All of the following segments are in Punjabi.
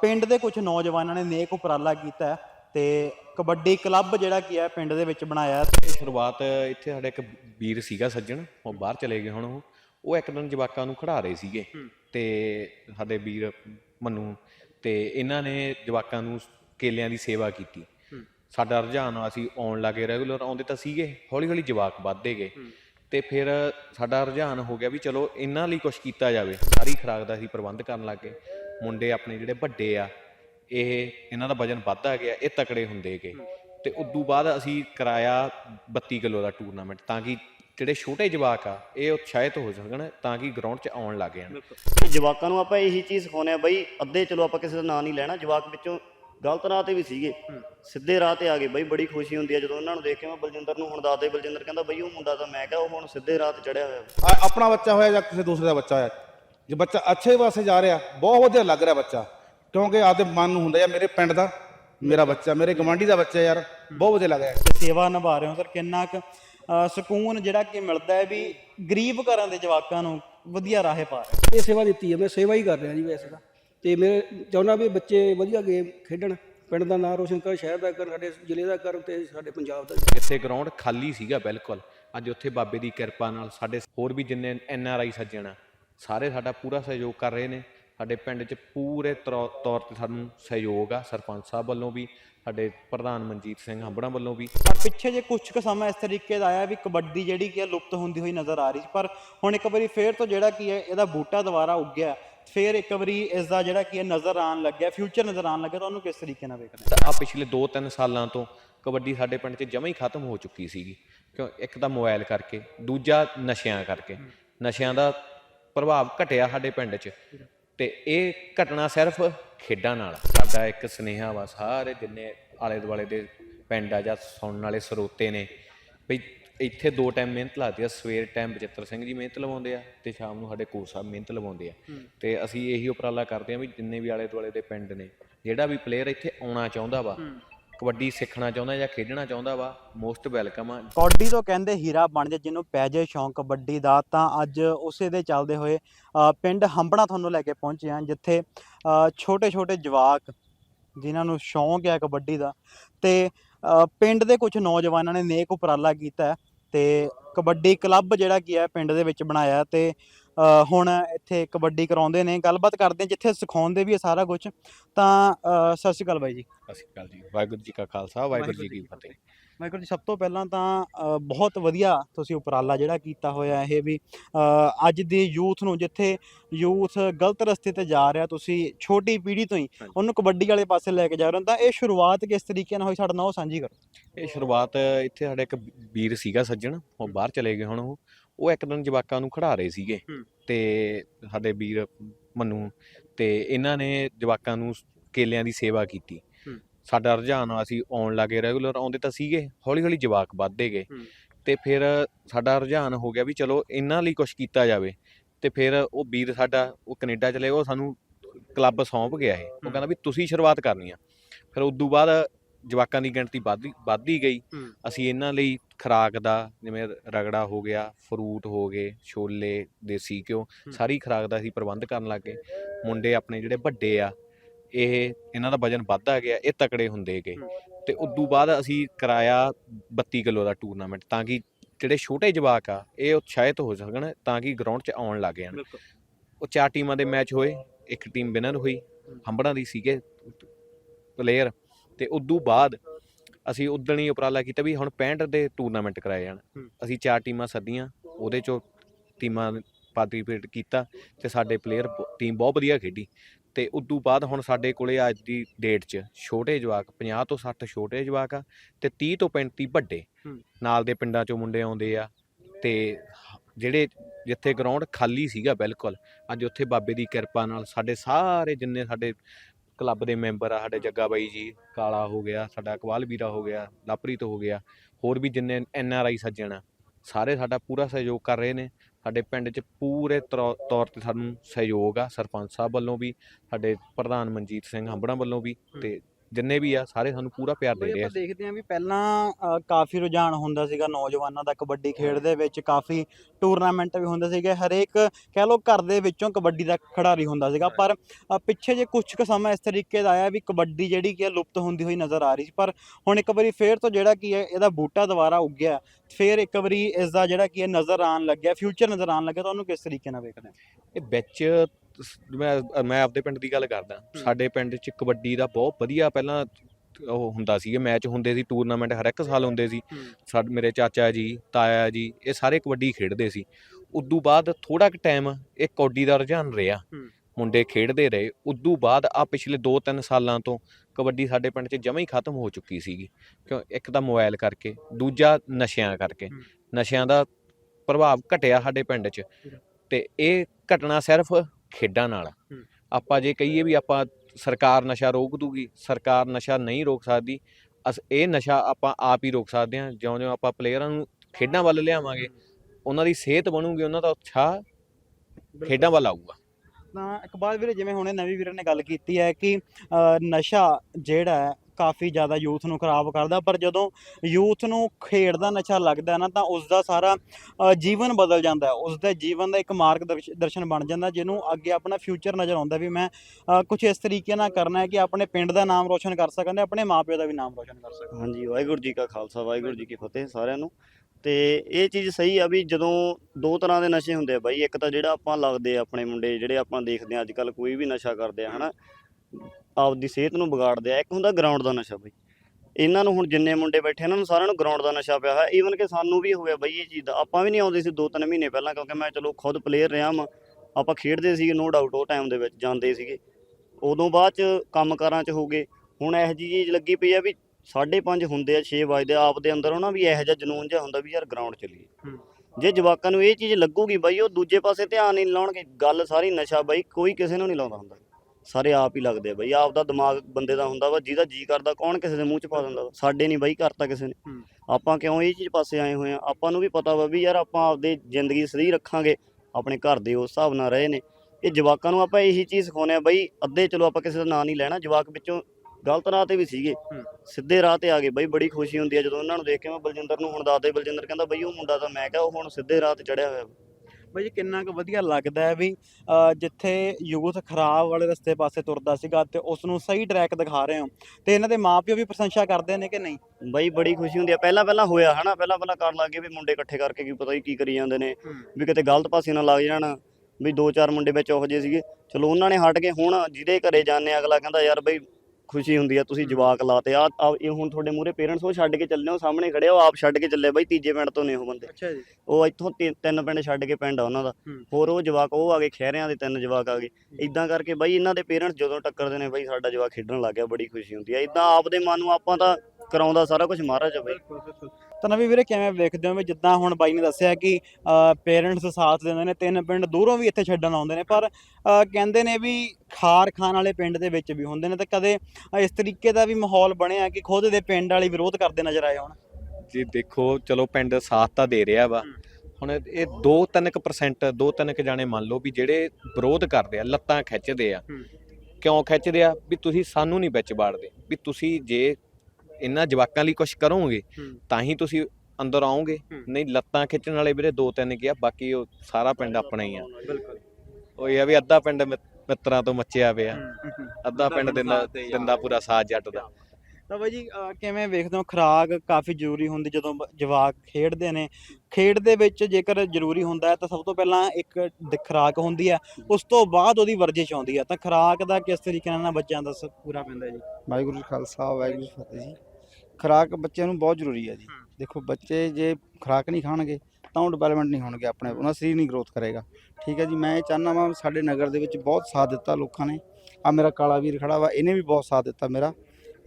ਪਿੰਡ ਦੇ ਕੁਝ ਨੌਜਵਾਨਾਂ ਨੇ ਨੇਕ ਉਪਰਾਲਾ ਕੀਤਾ ਤੇ ਕਬੱਡੀ ਕਲੱਬ ਜਿਹੜਾ ਕੀ ਹੈ ਪਿੰਡ ਦੇ ਵਿੱਚ ਬਣਾਇਆ। ਇਹ ਸ਼ੁਰੂਆਤ ਇੱਥੇ ਸਾਡੇ ਇੱਕ ਵੀਰ ਸੀਗਾ ਸੱਜਣ ਉਹ ਬਾਹਰ ਚਲੇ ਗਏ ਹੁਣ ਉਹ। ਉਹ ਇੱਕ ਦਿਨ ਜਵਾਕਾਂ ਨੂੰ ਖੜਾ ਰਹੇ ਸੀਗੇ ਤੇ ਸਾਡੇ ਵੀਰ ਮੰਨੂ ਤੇ ਇਹਨਾਂ ਨੇ ਜਵਾਕਾਂ ਨੂੰ ਕੇਲਿਆਂ ਦੀ ਸੇਵਾ ਕੀਤੀ। ਸਾਡਾ ਰੁਝਾਨ ਅਸੀਂ ਆਉਣ ਲੱਗੇ ਰੈਗੂਲਰ ਆਉਂਦੇ ਤਾਂ ਸੀਗੇ ਹੌਲੀ ਹੌਲੀ ਜਵਾਕ ਵੱਧਦੇ ਗਏ। ਤੇ ਫਿਰ ਸਾਡਾ ਰੁਝਾਨ ਹੋ ਗਿਆ ਵੀ ਚਲੋ ਇਹਨਾਂ ਲਈ ਕੁਝ ਕੀਤਾ ਜਾਵੇ ਸਾਰੀ ਖੁਰਾਕ ਦਾ ਅਸੀਂ ਪ੍ਰਬੰਧ ਕਰਨ ਲੱਗੇ। ਮੁੰਡੇ ਆਪਣੇ ਜਿਹੜੇ ਵੱਡੇ ਆ ਇਹ ਇਹਨਾਂ ਦਾ ਵਜਨ ਵੱਧਦਾ ਗਿਆ ਇਹ ਤਕੜੇ ਹੁੰਦੇ ਗਏ। ਤੇ ਉਦੋਂ ਬਾਅਦ ਅਸੀਂ ਕਰਾਇਆ 32 ਕਿਲੋ ਦਾ ਟੂਰਨਾਮੈਂਟ ਤਾਂ ਕਿ ਜਿਹੜੇ ਛੋਟੇ ਜਵਾਕ ਆ ਇਹ ਉਤਸ਼ਾਹਿਤ ਹੋ ਸਕਣ ਤਾਂ ਕਿ ਗਰਾਊਂਡ 'ਚ ਆਉਣ ਲੱਗ ਜਾਣ। ਤੇ ਜਵਾਕਾਂ ਨੂੰ ਆਪਾਂ ਇਹੀ ਚੀਜ਼ ਸਿਖਾਉਂਦੇ ਆ ਬਈ ਅੱਧੇ ਚਲੋ ਆਪਾਂ ਕਿਸੇ ਦਾ ਨਾਂ ਨਹੀਂ ਲੈਣਾ ਜਵਾਕ ਵਿੱਚੋਂ ਗਲਤ ਰਾਹ ਤੇ ਵੀ ਸੀਗੇ। ਸਿੱਧੇ ਰਾਹ ਤੇ ਆ ਗਏ ਬਈ ਬੜੀ ਖੁਸ਼ੀ ਹੁੰਦੀ ਹੈ ਜਦੋਂ ਉਹਨਾਂ ਨੂੰ ਦੇਖ ਕੇ ਮੈਂ ਬਲਜਿੰਦਰ ਨੂੰ ਹੁਣ ਦੱਸਦੇ ਬਲਜਿੰਦਰ ਕਹਿੰਦਾ ਬਈ ਉਹ ਮੁੰਡਾ ਤਾਂ ਮੈਂ ਕਿਹਾ ਉਹ ਹੁਣ ਸਿੱਧੇ ਰਾਹ ਤੇ ਚੜਿਆ ਹੋਇਆ। ਆ- ਆਪਣਾ ਬੱਚਾ ਹੋਇਆ ਜਾਂ ਕਿਸੇ ਦੂਸਰੇ ਦਾ ਬੱਚਾ ਹੋਇਆ? ਜੇ ਬੱਚਾ ਅੱਛੇ ਪਾਸੇ ਜਾ ਰਿਹਾ ਬਹੁਤ ਵਧੀਆ ਲੱਗ ਰਿਹਾ ਬੱਚਾ। ਕਿਉਂਕਿ ਆਪਦੇ ਮਨ ਨੂੰ ਹੁੰਦਾ ਯਾਰ ਮੇਰੇ ਪਿੰਡ ਦਾ ਮੇਰਾ ਬੱਚਾ ਮੇਰੇ ਗਵਾਂਢੀ ਦਾ ਬੱਚਾ ਯਾਰ ਬਹੁਤ ਵਧੀਆ ਲੱਗ ਰਿਹਾ। ਤੇ ਸੇਵਾ ਨਿਭਾ ਰਹੇ ਹੋ ਸਰ ਕਿੰਨਾ ਕੁ ਸਕੂਨ ਜਿਹੜਾ ਕਿ ਮਿਲਦਾ ਹੈ ਵੀ ਗਰੀਬ ਘਰਾਂ ਦੇ ਜਵਾਕਾਂ ਨੂੰ ਵਧੀਆ ਰਾਹੇ ਪਾ ਰਹੇ। ਇਹ ਸੇਵਾ ਦਿੱਤੀ ਹੈ ਮੈਂ ਸੇਵਾ ਹੀ ਕਰ ਰਿਹਾ ਜੀ ਵੈਸੇ ਤਾਂ। ਤੇ ਮੈਂ ਚਾਹੁੰਦਾ ਵੀ ਬੱਚੇ ਵਧੀਆ ਗੇਮ ਖੇਡਣ ਪਿੰਡ ਦਾ ਨਾਂ ਰੋਸ਼ਨ ਕਰਨ ਸ਼ਹਿਰ ਦਾ ਕਰਨ ਸਾਡੇ ਜ਼ਿਲ੍ਹੇ ਦਾ ਕਰਨ ਤੇ ਸਾਡੇ ਪੰਜਾਬ ਦਾ। ਇੱਥੇ ਗਰਾਊਂਡ ਖਾਲੀ ਸੀਗਾ ਬਿਲਕੁਲ। ਅੱਜ ਉੱਥੇ ਬਾਬੇ ਦੀ ਕਿਰਪਾ ਨਾਲ ਸਾਡੇ ਹੋਰ ਵੀ ਜਿੰਨੇ ਐਨ ਆਰ ਆਈ ਸੱਜਣ ਆ ਸਾਰੇ ਸਾਡਾ ਪੂਰਾ ਸਹਿਯੋਗ ਕਰ ਰਹੇ ਨੇ। ਸਾਡੇ ਪਿੰਡ 'ਚ ਪੂਰੇ ਤਰੋ- ਤੌਰ ਤੇ ਸਾਨੂੰ ਸਹਿਯੋਗ ਆ ਸਰਪੰਚ ਸਾਹਿਬ ਵੱਲੋਂ ਵੀ ਸਾਡੇ ਪ੍ਰਧਾਨ ਮਨਜੀਤ ਸਿੰਘ ਹੰਬੜਾ ਵੱਲੋਂ ਵੀ। ਪਰ ਪਿੱਛੇ ਜੇ ਕੁਝ ਕੁ ਸਮਾਂ ਇਸ ਤਰੀਕੇ ਦਾ ਆਇਆ ਵੀ ਕਬੱਡੀ ਜਿਹੜੀ ਕਿ ਲੁਪਤ ਹੁੰਦੀ ਹੋਈ ਨਜ਼ਰ ਆ ਰਹੀ ਸੀ ਪਰ ਹੁਣ ਇੱਕ ਵਾਰੀ ਫੇਰ ਤੋਂ ਜਿਹੜਾ ਕੀ ਹੈ ਇਹਦਾ ਬੂਟਾ ਦੁਬਾਰਾ ਉੱਗਿਆ। ਫੇਰ ਇੱਕ ਵਾਰੀ ਇਸ ਦਾ ਜਿਹੜਾ ਕੀ ਹੈ ਨਜ਼ਰ ਆਉਣ ਲੱਗਿਆ ਫਿਊਚਰ ਨਜ਼ਰ ਆਉਣ ਲੱਗਿਆ ਤੁਹਾਨੂੰ ਕਿਸ ਤਰੀਕੇ ਨਾਲ ਵੇਖਦੇ ਤਾਂ ਆ ਪਿਛਲੇ 2-3 ਸਾਲਾਂ ਤੋਂ ਕਬੱਡੀ ਸਾਡੇ ਪਿੰਡ 'ਚ ਜਮਾਂ ਹੀ ਖਤਮ ਹੋ ਚੁੱਕੀ ਸੀਗੀ। ਕਿਉਂ? ਇੱਕ ਤਾਂ ਮੋਬਾਈਲ ਕਰਕੇ ਦੂਜਾ ਨਸ਼ਿਆਂ ਕਰਕੇ। ਨਸ਼ਿਆਂ ਦਾ ਪ੍ਰਭਾਵ ਘਟਿਆ ਸਾਡੇ ਪਿੰਡ 'ਚ। ਤੇ ਇਹ ਘਟਣਾ ਸਿਰਫ ਖੇਡਾਂ ਨਾਲ ਸਾਡਾ ਇੱਕ ਸੁਨੇਹਾ ਵਾ ਸਾਰੇ ਜਿੰਨੇ ਆਲੇ ਦੁਆਲੇ ਦੇ ਪਿੰਡ ਆ ਜਾਂ ਸੁਣਨ ਵਾਲੇ ਸਰੋਤੇ ਨੇ ਵੀ ਇੱਥੇ ਦੋ ਟਾਈਮ ਮਿਹਨਤ ਲੱਗਦੀ ਆ। ਸਵੇਰ ਟਾਈਮ ਬਚਿੱਤਰ ਸਿੰਘ ਜੀ ਮਿਹਨਤ ਲਵਾਉਂਦੇ ਆ ਤੇ ਸ਼ਾਮ ਨੂੰ ਸਾਡੇ ਕੋਚ ਸਾਹਿਬ ਮਿਹਨਤ ਲਵਾਉਂਦੇ ਆ। ਤੇ ਅਸੀਂ ਇਹੀ ਉਪਰਾਲਾ ਕਰਦੇ ਆ ਵੀ ਜਿੰਨੇ ਵੀ ਆਲੇ ਦੁਆਲੇ ਦੇ ਪਿੰਡ ਨੇ ਜਿਹੜਾ ਵੀ ਪਲੇਅਰ ਇੱਥੇ ਆਉਣਾ ਚਾਹੁੰਦਾ ਵਾ ਕਬੱਡੀ ਸਿੱਖਣਾ ਚਾਹੁੰਦਾ ਜਾਂ ਖੇਡਣਾ ਚਾਹੁੰਦਾ ਵਾ ਮੋਸਟ ਵੈਲਕਮ ਆ। ਕੌਡੀ ਤੋਂ ਕਹਿੰਦੇ ਹੀਰਾ ਬਣ ਜਾ, ਜਿਹਨੂੰ ਪੈ ਜਾਏ ਸ਼ੌਂਕ ਕਬੱਡੀ ਦਾ, ਤਾਂ ਅੱਜ ਉਸੇ ਦੇ ਚੱਲਦੇ ਹੋਏ ਪਿੰਡ ਹੰਬਣਾ ਤੁਹਾਨੂੰ ਲੈ ਕੇ ਪਹੁੰਚੇ ਹਾਂ, ਜਿੱਥੇ ਛੋਟੇ ਛੋਟੇ ਜਵਾਕ, ਜਿਨ੍ਹਾਂ ਨੂੰ ਸ਼ੌਂਕ ਹੈ ਕਬੱਡੀ ਦਾ, ਤੇ ਪਿੰਡ ਦੇ ਕੁਝ ਨੌਜਵਾਨਾਂ ਨੇ ਨੇਕ ਉਪਰਾਲਾ ਕੀਤਾ ਹੈ, ਤੇ ਕਬੱਡੀ ਕਲੱਬ ਜਿਹੜਾ ਕੀ ਹੈ, ਪਿੰਡ ਦੇ ਵਿੱਚ ਬਣਾਇਆ ਤੇ ਅ, ਹੁਣ ਇੱਥੇ ਕਬੱਡੀ ਕਰਾਉਂਦੇ ਨੇ ਗੱਲਬਾਤ ਕਰਦੇ ਜਿੱਥੇ ਸਿਖਾਉਂਦੇ ਵੀ ਸਾਰਾ ਕੁਝ ਤਾਂ ਅ, ਸਤਿ ਸ਼੍ਰੀ ਅਕਾਲ ਬਾਈ ਜੀ। ਸਤਿ ਸ਼੍ਰੀ ਅਕਾਲ ਜੀ ਵਾਹਿਗੁਰੂ ਜੀ ਕਾ ਖਾਲਸਾ ਵਾਹਿਗੁਰੂ ਜੀ ਕੀ ਫਤਿਹ। ਮਾਈਕਲ ਜੀ ਸਭ ਤੋਂ ਪਹਿਲਾਂ ਤਾਂ ਅ, ਬਹੁਤ ਵਧੀਆ ਤੁਸੀਂ ਉਪਰਾਲਾ ਜਿਹੜਾ ਕੀਤਾ ਹੋਇਆ ਇਹ ਵੀ ਅ, ਅੱਜ ਦੀ ਯੂਥ ਨੂੰ ਜਿੱਥੇ ਯੂਥ ਗਲਤ ਰਸਤੇ ਤੇ ਜਾ ਰਿਹਾ ਤੁਸੀਂ ਛੋਟੀ ਪੀੜ੍ਹੀ ਤੋਂ ਹੀ ਹਾਂਜੀ। ਉਹਨੂੰ ਕਬੱਡੀ ਵਾਲੇ ਪਾਸੇ ਲੈ ਕੇ ਜਾ ਰਹੇ ਹੋ ਤਾਂ ਇਹ ਸ਼ੁਰੂਆਤ ਕਿਸ ਤਰੀਕੇ ਨਾਲ ਹੋਈ ਸਾਡੇ ਨਾਲ ਉਹ ਸਾਂਝੀ ਕਰੋ। ਇਹ ਸ਼ੁਰੂਆਤ ਇੱਥੇ ਸਾਡੇ ਇੱਕ ਵੀਰ ਸੀਗਾ ਸੱਜਣ ਉਹ ਬਾਹਰ ਚਲੇ ਗਏ ਹੁਣ ਉਹ ਉਹ ਇੱਕ ਦਿਨ ਜਵਾਕਾਂ ਨੂੰ ਖੜਾ ਰਹੇ ਸੀਗੇ ਹੂੰ। ਤੇ ਸਾਡੇ ਵੀਰ ਮੰਨੂ ਤੇ ਇਹਨਾਂ ਨੇ ਜਵਾਕਾਂ ਨੂੰ ਕੇਲਿਆਂ ਦੀ ਸੇਵਾ ਕੀਤੀ ਹੂੰ। ਸਾਡਾ ਰੁਝਾਨ ਅਸੀਂ ਆਉਣ ਲੱਗੇ ਰੈਗੂਲਰ ਆਉਂਦੇ ਤਾਂ ਸੀਗੇ ਹੌਲੀ ਹੌਲੀ ਜਵਾਕ ਵੱਧਦੇ ਗਏ ਹੂੰ। ਤੇ ਫਿਰ ਸਾਡਾ ਰੁਝਾਨ ਹੋ ਗਿਆ ਵੀ ਚਲੋ ਇਹਨਾਂ ਲਈ ਕੁਝ ਕੀਤਾ ਜਾਵੇ ਤੇ ਫਿਰ ਉਹ ਵੀਰ ਸਾਡਾ ਉਹ ਕੈਨੇਡਾ ਚਲੇ ਗਿਆ ਉਹ ਸਾਨੂੰ ਕਲੱਬ ਸੌਂਪ ਗਿਆ ਇਹ ਉਹ ਕਹਿੰਦਾ ਵੀ ਤੁਸੀਂ ਸ਼ੁਰੂਆਤ ਕਰਨੀ ਆ ਫਿਰ ਉਦੋਂ ਬਾਅਦ ਜਵਾਕਾਂ ਦੀ ਗਿਣਤੀ ਵੱਧਦੀ ਵੱਧਦੀ ਗਈ। ਅਸੀਂ ਇਹਨਾਂ ਲਈ ਖੁਰਾਕ ਦਾ ਜਿਵੇਂ ਰਗੜਾ ਹੋ ਗਿਆ ਫਰੂਟ ਹੋ ਗਏ ਛੋਲੇ ਦੇਸੀ ਘਿਓ ਸਾਰੀ ਖੁਰਾਕ ਦਾ ਅਸੀਂ ਪ੍ਰਬੰਧ ਕਰਨ ਲੱਗੇ ਮੁੰਡੇ ਆਪਣੇ ਜਿਹੜੇ ਵੱਡੇ ਆ ਇਹ ਇਹਨਾਂ ਦਾ ਵਜਨ ਵੱਧਦਾ ਗਿਆ ਇਹ ਤਕੜੇ ਹੁੰਦੇ ਗਏ। ਤੇ ਉਦੋਂ ਬਾਅਦ ਅਸੀਂ ਕਰਾਇਆ 32 ਕਿਲੋ ਦਾ ਟੂਰਨਾਮੈਂਟ ਤਾਂ ਕਿ ਜਿਹੜੇ ਛੋਟੇ ਜਵਾਕ ਆ ਇਹ ਉਤਸ਼ਾਹਿਤ ਹੋ ਸਕਣ ਤਾਂ ਕਿ ਗਰਾਊਂਡ 'ਚ ਆਉਣ ਲੱਗ ਜਾਣ। ਉਹ ਚਾਰ ਟੀਮਾਂ ਦੇ ਮੈਚ ਹੋਏ ਇੱਕ ਟੀਮ ਵਿਨਰ ਹੋਈ ਹੰਬੜਾਂ ਦੀ ਸੀਗੇ ਪਲੇਅਰ ਤੇ ਉਦੋਂ ਬਾਅਦ ਅਸੀਂ ਉਦਣ ਹੀ ਉਪਰਾਲਾ ਕੀਤਾ ਵੀ ਹੁਣ 65 ਦੇ ਟੂਰਨਾਮੈਂਟ ਕਰਾਏ ਜਾਣ। ਅਸੀਂ ਚਾਰ ਟੀਮਾਂ ਸੱਦੀਆਂ ਉਹਦੇ ਚੋਂ ਟੀਮਾਂ ਪਾਰਟਿਸਿਪੇਟ ਕੀਤਾ ਤੇ ਸਾਡੇ ਪਲੇਅਰ ਟੀਮ ਬਹੁਤ ਵਧੀਆ ਖੇਡੀ ਤੇ ਉਦੋਂ ਬਾਅਦ ਹੁਣ ਸਾਡੇ ਕੋਲੇ ਅੱਜ ਦੀ ਡੇਟ 'ਚ ਛੋਟੇ ਜਵਾਕ 50 ਤੋਂ 60 ਛੋਟੇ ਜਵਾਕ ਆ ਤੇ 30 ਤੋਂ 35 ਵੱਡੇ। ਨਾਲ ਦੇ ਪਿੰਡਾਂ ਚੋਂ ਮੁੰਡੇ ਆਉਂਦੇ ਆ ਤੇ ਜਿਹੜੇ ਜਿੱਥੇ ਗਰਾਊਂਡ ਖਾਲੀ ਸੀਗਾ ਬਿਲਕੁਲ ਅੱਜ ਉੱਥੇ ਬਾਬੇ ਦੀ ਕਿਰਪਾ ਨਾਲ ਸਾਡੇ ਸਾਰੇ ਜਿੰਨੇ ਸਾਡੇ ਕਲੱਬ ਦੇ ਮੈਂਬਰ ਆ ਸਾਡੇ ਜੱਗਾ ਬਾਈ ਜੀ ਕਾਲਾ ਹੋ ਗਿਆ ਸਾਡਾ ਕਵਾਲ ਵੀਰਾ ਹੋ ਗਿਆ ਲਾਪਰੀਤ ਹੋ ਗਿਆ ਹੋਰ ਵੀ ਜਿੰਨੇ ਐਨ ਆਰ ਆਈ ਸੱਜਣ ਆ ਸਾਰੇ ਸਾਡਾ ਪੂਰਾ ਸਹਿਯੋਗ ਕਰ ਰਹੇ ਨੇ ਸਾਡੇ ਪਿੰਡ 'ਚ ਪੂਰੇ ਤਰੋ- ਤੌਰ ਤੇ ਸਾਨੂੰ ਸਹਿਯੋਗ ਆ ਸਰਪੰਚ ਸਾਹਿਬ ਵੱਲੋਂ ਵੀ ਸਾਡੇ ਪ੍ਰਧਾਨ ਮਨਜੀਤ ਸਿੰਘ ਹੰਬੜਾ ਵੱਲੋਂ ਵੀ ਤੇ ਜਿੰਨੇ ਵੀ ਆ ਸਾਰੇ ਸਾਨੂੰ ਪੂਰਾ ਪਿਆਰ ਦੇ ਰਹੇ ਆ ਆਪਾਂ ਦੇਖਦੇ ਹਾਂ ਵੀ ਪਹਿਲਾਂ ਅ, ਕਾਫੀ ਰੁਝਾਨ ਹੁੰਦਾ ਸੀਗਾ ਨੌਜਵਾਨਾਂ ਦਾ ਕਬੱਡੀ ਖੇਡ ਦੇ ਵਿੱਚ ਕਾਫੀ ਟੂਰਨਾਮੈਂਟ ਵੀ ਹੁੰਦੇ ਸੀਗੇ ਹਰੇਕ ਕਹਿ ਲਓ ਘਰ ਦੇ ਵਿੱਚੋਂ ਕਬੱਡੀ ਦਾ ਖਿਡਾਰੀ ਹੁੰਦਾ ਸੀਗਾ ਪਰ ਅ, ਪਿੱਛੇ ਜੇ ਕੁਝ ਕੁ ਸਮਾਂ ਇਸ ਤਰੀਕੇ ਦਾ ਆਇਆ ਵੀ ਕਬੱਡੀ ਜਿਹੜੀ ਕਿ ਹੈ ਲੁਪਤ ਹੁੰਦੀ ਹੋਈ ਨਜ਼ਰ ਆ ਰਹੀ ਸੀ ਪਰ ਹੁਣ ਇੱਕ ਵਾਰੀ ਫੇਰ ਤੋਂ ਜਿਹੜਾ ਕੀ ਹੈ ਇਹਦਾ ਬੂਟਾ ਦੁਬਾਰਾ ਉੱਗਿਆ ਫੇਰ ਇੱਕ ਵਾਰੀ ਇਸ ਦਾ ਜਿਹੜਾ ਕੀ ਹੈ ਨਜ਼ਰ ਆਉਣ ਲੱਗਿਆ ਫਿਊਚਰ ਨਜ਼ਰ ਆਉਣ ਲੱਗਿਆ ਤੁਹਾਨੂੰ ਕਿਸ ਤਰੀਕੇ ਨਾਲ ਵੇਖਦੇ ਹੋ? ਇਹ ਵਿੱਚ ਮੈਂ ਮੈਂ ਆਪਦੇ ਪਿੰਡ ਦੀ ਗੱਲ ਕਰਦਾ। ਸਾਡੇ ਪਿੰਡ 'ਚ ਕਬੱਡੀ ਦਾ ਬਹੁਤ ਵਧੀਆ ਪਹਿਲਾਂ ਉਹ ਹੁੰਦਾ ਸੀ ਮੈਚ ਹੁੰਦੇ ਸੀ ਟੂਰਨਾਮੈਂਟ ਹਰ ਇੱਕ ਸਾਲ ਹੁੰਦੇ ਸੀ। ਸਾਡੇ ਮੇਰੇ ਚਾਚਾ ਜੀ ਤਾਇਆ ਜੀ ਇਹ ਸਾਰੇ ਕਬੱਡੀ ਖੇਡਦੇ ਸੀ। ਉਦੋਂ ਬਾਅਦ ਥੋੜਾ ਕੁ ਟਾਈਮ ਇਹ ਕੌਡੀ ਦਾ ਰੁਝਾਨ ਰਿਹਾ। ਮੁੰਡੇ ਖੇਡਦੇ ਰਹੇ। ਉਦੋਂ ਬਾਅਦ ਆ ਪਿਛਲੇ 2-3 ਸਾਲਾਂ ਤੋਂ ਕਬੱਡੀ ਸਾਡੇ ਪਿੰਡ 'ਚ ਜਮਾਂ ਹੀ ਖਤਮ ਹੋ ਚੁੱਕੀ ਸੀਗੀ। ਕਿਉਂ? ਇੱਕ ਤਾਂ ਮੋਬਾਈਲ ਕਰਕੇ ਦੂਜਾ ਨਸ਼ਿਆਂ ਕਰਕੇ। ਨਸ਼ਿਆਂ ਦਾ ਪ੍ਰਭਾਵ ਘਟਿਆ ਸਾਡੇ ਪਿੰਡ 'ਚ। ਤੇ ਇਹ ਘਟਨਾ ਸਿਰਫ ਖੇਡਾਂ ਨਾਲ। ਆਪਾਂ ਜੇ ਕਹੀਏ ਵੀ ਆਪਾਂ ਸਰਕਾਰ ਨਸ਼ਾ ਰੋਕ ਦੂਗੀ ਸਰਕਾਰ ਨਸ਼ਾ ਨਹੀਂ ਰੋਕ ਸਕਦੀ ਅਸ ਇਹ ਨਸ਼ਾ ਆਪਾਂ ਆਪ ਹੀ ਰੋਕ ਸਕਦੇ ਹਾਂ। ਜਿਉਂ-ਜਿਉਂ ਆਪਾਂ ਪਲੇਅਰਾਂ ਨੂੰ ਖੇਡਾਂ ਵੱਲ ਲਿਆਵਾਂਗੇ ਉਹਨਾਂ ਦੀ ਸਿਹਤ ਬਣੂਗੀ ਉਹਨਾਂ ਦਾ ਉਤਸ਼ਾਹ ਖੇਡਾਂ ਵੱਲ ਆਊਗਾ। ਤਾਂ ਇਕਬਾਲ ਵੀਰੇ ਜਿਵੇਂ ਹੁਣੇ ਨਵੀਂ ਵੀਰੇ ਨੇ ਗੱਲ ਕੀਤੀ ਹੈ ਕਿ ਨਸ਼ਾ ਜਿਹੜਾ ਹੈ ਕਾਫੀ ਜ਼ਿਆਦਾ ਯੂਥ ਨੂੰ ਖਰਾਬ ਕਰਦਾ, ਪਰ ਜਦੋਂ ਯੂਥ ਨੂੰ ਖੇਡ ਦਾ ਨਸ਼ਾ ਲੱਗਦਾ ਨਾ, ਤਾਂ ਉਸ ਦਾ ਸਾਰਾ ਜੀਵਨ ਬਦਲ ਜਾਂਦਾ ਹੈ। ਉਸ ਦੇ ਜੀਵਨ ਦਾ ਇੱਕ ਮਾਰਗ ਦਰਸ਼- ਦਰਸ਼ਨ ਬਣ ਜਾਂਦਾ, ਜਿਹਨੂੰ ਅੱਗੇ ਆਪਣਾ ਫਿਊਚਰ ਨਜ਼ਰ ਆਉਂਦਾ ਵੀ ਮੈਂ ਕੁਝ ਇਸ ਤਰੀਕੇ ਨਾਲ ਕਰਨਾ ਹੈ ਕਿ ਆਪਣੇ ਪਿੰਡ ਦਾ ਨਾਮ ਰੋਸ਼ਨ ਕਰ ਸਕਾਂ ਤੇ ਆਪਣੇ ਮਾਪਿਓ ਦਾ ਵੀ ਨਾਮ ਰੋਸ਼ਨ ਕਰ ਸਕਾਂ ਹਾਂਜੀ, ਵਾਹਿਗੁਰੂ ਜੀ ਕਾ ਖਾਲਸਾ, ਵਾਹਿਗੁਰੂ ਜੀ ਕੀ ਫਤਿਹ ਸਾਰਿਆਂ ਨੂੰ। ਤੇ ਇਹ ਚੀਜ਼ ਸਹੀ ਆ ਵੀ ਜਦੋਂ ਦੋ ਤਰ੍ਹਾਂ ਦੇ ਨਸ਼ੇ ਹੁੰਦੇ ਆ ਬਾਈ, ਇੱਕ ਤਾਂ ਜਿਹੜਾ ਆਪਾਂ ਲੱਗਦੇ ਆ ਆਪਣੇ ਮੁੰਡੇ, ਜਿਹੜੇ ਆਪਾਂ ਦੇਖਦੇ ਆ ਅੱਜ ਕੱਲ ਕੋਈ ਵੀ ਨਸ਼ਾ ਕਰਦੇ ਆ, ਹਨਾ? ਆਪਦੀ ਸਿਹਤ ਨੂੰ ਵਿਗਾੜਦੇ ਆ ਇੱਕ ਹੁੰਦਾ ਗਰਾਊਂਡ ਦਾ ਨਸ਼ਾ ਬਾਈ। ਇਹਨਾਂ ਨੂੰ ਹੁਣ ਜਿੰਨੇ ਮੁੰਡੇ ਬੈਠੇ ਇਹਨਾਂ ਨੂੰ ਸਾਰਿਆਂ ਨੂੰ ਗਰਾਊਂਡ ਦਾ ਨਸ਼ਾ ਪਿਆ ਹੋਇਆ। ਈਵਨ ਕਿ ਸਾਨੂੰ ਵੀ ਹੋ ਗਿਆ ਬਾਈ ਇਹ ਚੀਜ਼ ਦਾ। ਆਪਾਂ ਵੀ ਨਹੀਂ ਆਉਂਦੇ ਸੀ ਦੋ ਤਿੰਨ ਮਹੀਨੇ ਪਹਿਲਾਂ ਕਿਉਂਕਿ ਮੈਂ ਚਲੋ ਖੁਦ ਪਲੇਅਰ ਰਿਹਾ ਵਾਂ। ਆਪਾਂ ਖੇਡਦੇ ਸੀਗੇ ਨੋ ਡਾਊਟ ਉਹ ਟਾਈਮ ਦੇ ਵਿੱਚ ਜਾਂਦੇ ਸੀਗੇ। ਉਦੋਂ ਬਾਅਦ ਚ ਕੰਮਕਾਰਾਂ ਚ ਹੋ ਗਏ। ਹੁਣ ਇਹੋ ਜਿਹੀ ਚੀਜ਼ ਲੱਗੀ ਪਈ ਆ ਵੀ 5:30 ਹੁੰਦੇ ਆ 6 ਵਜੇ ਆਪ ਦੇ ਅੰਦਰ ਉਹਨਾਂ ਵੀ ਇਹੋ ਜਿਹਾ ਜਨੂਨ ਜਿਹਾ ਹੁੰਦਾ ਵੀ ਯਾਰ ਗਰਾਊਂਡ ਚੱਲੀਏ। ਹੂੰ। ਜੇ ਜਵਾਕਾਂ ਨੂੰ ਇਹ ਚੀਜ਼ ਲੱਗੂਗੀ ਬਾਈ ਉਹ ਦੂਜੇ ਪਾਸੇ ਧਿਆਨ ਨਹੀਂ ਲਾਉਣਗੇ। ਗੱਲ ਸਾਰੀ ਨਸ਼ਾ ਬਾਈ ਕੋਈ ਕਿਸੇ ਨੂੰ ਨਹੀਂ ਲਾਉਂਦਾ ਹੁੰਦਾ। ਸਾਰੇ ਆਪ ਹੀ ਲੱਗਦੇ ਆ ਬਈ ਆਪ ਦਾ ਦਿਮਾਗ ਬੰਦੇ ਦਾ ਹੁੰਦਾ ਵਾ ਜਿਹਦਾ ਜੀ ਕਰਦਾ ਕੌਣ ਕਿਸੇ ਦੇ ਮੂੰਹ 'ਚ ਪਾ ਦਿੰਦਾ ਵਾ ਸਾਡੇ ਨਹੀਂ ਬਾਈ ਕਰਤਾ ਕਿਸੇ ਨੇ ਹੂੰ। ਆਪਾਂ ਕਿਉਂ ਇਹ ਚੀਜ਼ ਪਾਸੇ ਆਏ ਹੋਏ ਆ ਆਪਾਂ ਨੂੰ ਵੀ ਪਤਾ ਵਾ ਵੀ ਯਾਰ ਆਪਾਂ ਆਪਦੇ ਜ਼ਿੰਦਗੀ ਸਹੀ ਰੱਖਾਂਗੇ ਆਪਣੇ ਘਰ ਦੇ ਉਸ ਹਿਸਾਬ ਨਾਲ ਰਹੇ ਨੇ ਇਹ ਜਵਾਕਾਂ ਨੂੰ ਆਪਾਂ ਇਹੀ ਚੀਜ਼ ਸਿਖਾਉਂਦੇ ਆ ਬਈ ਅੱਧੇ ਚਲੋ ਆਪਾਂ ਕਿਸੇ ਦਾ ਨਾਂ ਨਹੀਂ ਲੈਣਾ ਜਵਾਕ ਵਿੱਚੋਂ ਗਲਤ ਰਾਹ ਤੇ ਵੀ ਸੀਗੇ ਹੂੰ। ਸਿੱਧੇ ਰਾਹ ਤੇ ਆ ਗਏ ਬਈ ਬੜੀ ਖੁਸ਼ੀ ਹੁੰਦੀ ਆ ਜਦੋਂ ਉਹਨਾਂ ਨੂੰ ਦੇਖ ਕੇ ਮੈਂ ਬਲਜਿੰਦਰ ਨੂੰ ਹੁਣ ਦੱਸਦੇ ਬਲਜਿੰਦਰ ਕਹਿੰਦਾ ਬਈ ਉਹ ਮੁੰਡਾ ਤਾਂ ਮੈਂ ਕਿਹਾ ਉਹ ਹੁਣ ਸਿੱਧੇ ਰਾਹ ਤੇ ਚੜਿਆ ਹੋਇਆ ਵਾ। ਬਈ ਜੀ ਕਿੰਨਾ ਕੁ ਵਧੀਆ ਲੱਗਦਾ ਹੈ ਵੀ ਜਿੱਥੇ ਯੂਥ ਖਰਾਬ ਵਾਲੇ ਰਸਤੇ ਪਾਸੇ ਤੁਰਦਾ ਸੀਗਾ ਤੇ ਉਸ ਨੂੰ ਸਹੀ ਟਰੈਕ ਦਿਖਾ ਰਹੇ ਹੋ। ਤੇ ਇਹਨਾਂ ਦੇ ਮਾਪਿਓ ਵੀ ਪ੍ਰਸ਼ੰਸਾ ਕਰਦੇ ਨੇ ਕਿ ਨਹੀਂ? ਬਈ ਬੜੀ ਖੁਸ਼ੀ ਹੁੰਦੀ ਆ ਪਹਿਲਾਂ ਪਹਿਲਾਂ ਹੋਇਆ ਹਨਾ? ਪਹਿਲਾਂ ਪਹਿਲਾਂ ਕਰਨ ਲੱਗੇ ਵੀ ਮੁੰਡੇ ਇਕੱਠੇ ਕਰਕੇ ਕੀ ਪਤਾ ਹੀ ਕੀ ਕਰੀ ਜਾਂਦੇ ਨੇ। ਵੀ ਕਿਤੇ ਗਲਤ ਪਾਸੇ ਨਾ ਲੱਗ ਜਾਣ। ਵੀ ਦੋ ਚਾਰ ਮੁੰਡੇ ਵਿੱਚ ਉਹੋ ਜਿਹੇ ਸੀਗੇ। ਚਲੋ ਉਹਨਾਂ ਨੇ ਹਟ ਕੇ ਹੁਣ ਜਿਹਦੇ ਘਰੇ ਜਾਂਦੇ ਅਗਲਾ ਕਹਿੰਦਾ ਯਾਰ ਬਈ ਖੁਸ਼ੀ ਹੁੰਦੀ ਆ ਤੁਸੀਂ ਜਵਾਕ ਲਾਤੇ ਆ ਆ ਇਹ ਹੁਣ ਤੁਹਾਡੇ ਮੂਹਰੇ ਪੇਰੈਂਟਸ ਉਹ ਛੱਡ ਕੇ ਚੱਲੇ ਉਹ ਸਾਹਮਣੇ ਖੜੇ ਉਹ ਆਪ ਛੱਡ ਕੇ ਚੱਲੇ ਬਈ ਤੀਜੇ ਪਿੰਡ ਤੋਂ ਨੇ ਉਹ ਬੰਦੇ। ਅੱਛਾ ਜੀ। ਉਹ ਇੱਥੋਂ ਤਿੰਨ- ਤਿੰਨ ਪਿੰਡ ਛੱਡ ਕੇ ਪਿੰਡ ਆ ਉਹਨਾਂ ਦਾ। ਹੂੰ। ਹੋਰ ਉਹ ਜਵਾਕ ਉਹ ਆ ਗਏ ਖਹਿਰਿਆਂ ਦੇ ਤਿੰਨ ਜਵਾਕ ਆ ਗਏ। ਇਦਾਂ ਕਰਕੇ ਬਈ ਇਹਨਾਂ ਦੇ ਪੇਰੈਂਟਸ ਜਦੋਂ ਟੱਕਰਦੇ ਨੇ ਬਈ ਸਾਡਾ ਜਵਾਕ ਖੇਡਣ ਲੱਗ ਗਿਆ ਬੜੀ ਖੁਸ਼ੀ ਹੁੰਦੀ ਆ। ਇਦਾਂ ਆਪਦੇ ਮਨ ਨੂੰ ਆਪਾਂ ਤਾਂ ਕਰਾਉਂਦਾ ਸਾਰਾ ਕੁਝ ਮਹਾਰਾਜ ਆ ਬਈ। ਤਾਂ ਨਵੀਂ ਵੀਰੇ ਕਿਵੇਂ ਵੇਖਦੇ ਹੋ ਵੀ ਜਿੱਦਾਂ ਹੁਣ ਬਾਈ ਨੇ ਦੱਸਿਆ ਕਿ ਪੇਰੈਂਟਸ ਸਾਥ ਦਿੰਦੇ ਨੇ ਤਿੰਨ ਪਿੰਡ ਦੂਰੋਂ ਵੀ ਇੱਥੇ ਛੱਡਣ ਆਉਂਦੇ ਨੇ ਪਰ ਕਹਿੰਦੇ ਨੇ ਵੀ ਖਾਰ ਖਾਨ ਵਾਲੇ ਪਿੰਡ ਦੇ ਵਿੱਚ ਵੀ ਹੁੰਦੇ ਨੇ ਤਾਂ ਕਦੇ ਇਸ ਤਰੀਕੇ ਦਾ ਵੀ ਮਾਹੌਲ ਬਣਿਆ ਕਿ ਖੁਦ ਦੇ ਪਿੰਡ ਵਾਲੇ ਵਿਰੋਧ ਕਰਦੇ ਨਜ਼ਰ ਆਏ ਹੋਣ? ਜੀ ਦੇਖੋ ਚਲੋ ਪਿੰਡ ਸਾਥ ਤਾਂ ਦੇ ਰਿਹਾ ਵਾ। ਹੁਣ ਇਹ 2-3% 2-3 ਜਾਣੇ ਮੰਨ ਲਓ ਵੀ ਜਿਹੜੇ ਵਿਰੋਧ ਕਰਦੇ ਆ ਲੱਤਾਂ ਖਿੱਚਦੇ ਆ। ਕਿਉਂ ਖਿੱਚਦੇ ਆ? ਵੀ ਤੁਸੀਂ ਸਾਨੂੰ ਨਹੀਂ ਵਿੱਚ ਬਾੜਦੇ ਵੀ ਤੁਸੀਂ ਜੇ ਇਹਨਾਂ ਜਵਾਕਾਂ ਲਈ ਕੁਝ ਕਰੋਗੇ। ਤਾਂ ਹੀ ਤੁਸੀਂ ਅੰਦਰ ਆਓਗੇ। ਨਹੀਂ ਲੱਤਾਂ ਖਿੱਚਣ ਵਾਲੇ ਵੀਰੇ ਦੋ ਤਿੰਨ ਗਿਆ ਬਾਕੀ ਉਹ ਸਾਰਾ ਪਿੰਡ ਆਪਣਾ ਹੀ ਆ। ਬਿਲਕੁਲ। ਉਹ ਇਹ ਆ ਵੀ ਅੱਧਾ ਪਿੰਡ ਮਿੱਤਰਾਂ ਤੋਂ ਮੱਚਿਆ ਪਿਆ। ਅੱਧਾ ਪਿੰਡ ਦਿੰਦਾ। ਦਿੰਦਾ ਪੂਰਾ ਸਾਥ ਜੱਟ ਦਾ। ਤਾਂ ਬਾਈ ਜੀ ਕਿਵੇਂ ਵੇਖਦੇ ਹੋ? ਖੁਰਾਕ ਕਾਫੀ ਜ਼ਰੂਰੀ ਹੁੰਦੀ ਜਦੋਂ ਜਵਾਕ ਖੇਡਦੇ ਨੇ। ਖੇਡ ਦੇ ਵਿੱਚ ਜੇਕਰ ਜ਼ਰੂਰੀ ਹੁੰਦਾ ਹੈ ਤਾਂ ਸਭ ਤੋਂ ਪਹਿਲਾਂ ਇੱਕ ਖੁਰਾਕ ਹੁੰਦੀ ਹੈ। ਉਸ ਤੋਂ ਬਾਅਦ ਉਹਦੀ ਵਰਜਿਸ਼ ਆਉਂਦੀ ਹੈ। ਤਾਂ ਖੁਰਾਕ ਦਾ ਕਿਸ ਤਰੀਕੇ ਨਾਲ ਬੱਚਿਆਂ ਦਾ ਪੂਰਾ ਪੈਂਦਾ ਜੀ? ਵਾਹਿਗੁਰੂ ਖਾਲਸਾ ਵਾਹਿਗੁਰੂ ਫਤਿਹ ਜੀ। ਖੁਰਾਕ ਬੱਚਿਆਂ ਨੂੰ ਬਹੁਤ ਜ਼ਰੂਰੀ ਹੈ ਜੀ। ਦੇਖੋ ਬੱਚੇ ਜੇ ਖੁਰਾਕ ਨਹੀਂ ਖਾਣਗੇ ਤਾਂ ਉਹ ਡਿਵੈਲਪਮੈਂਟ ਨਹੀਂ ਹੋਣਗੇ ਆਪਣੇ ਉਹਨਾਂ ਦਾ ਸਰੀਰ ਨਹੀਂ ਗਰੋਥ ਕਰੇਗਾ। ਠੀਕ ਹੈ ਜੀ ਮੈਂ ਇਹ ਚਾਹੁੰਦਾ ਵਾਂ ਸਾਡੇ ਨਗਰ ਦੇ ਵਿੱਚ ਬਹੁਤ ਸਾਥ ਦਿੱਤਾ ਲੋਕਾਂ ਨੇ। ਆ ਮੇਰਾ ਕਾਲਾ ਵੀਰ ਖੜਾ ਵਾ ਇਹਨੇ ਵੀ ਬਹੁਤ ਸਾਥ ਦਿੱਤਾ ਮੇਰਾ।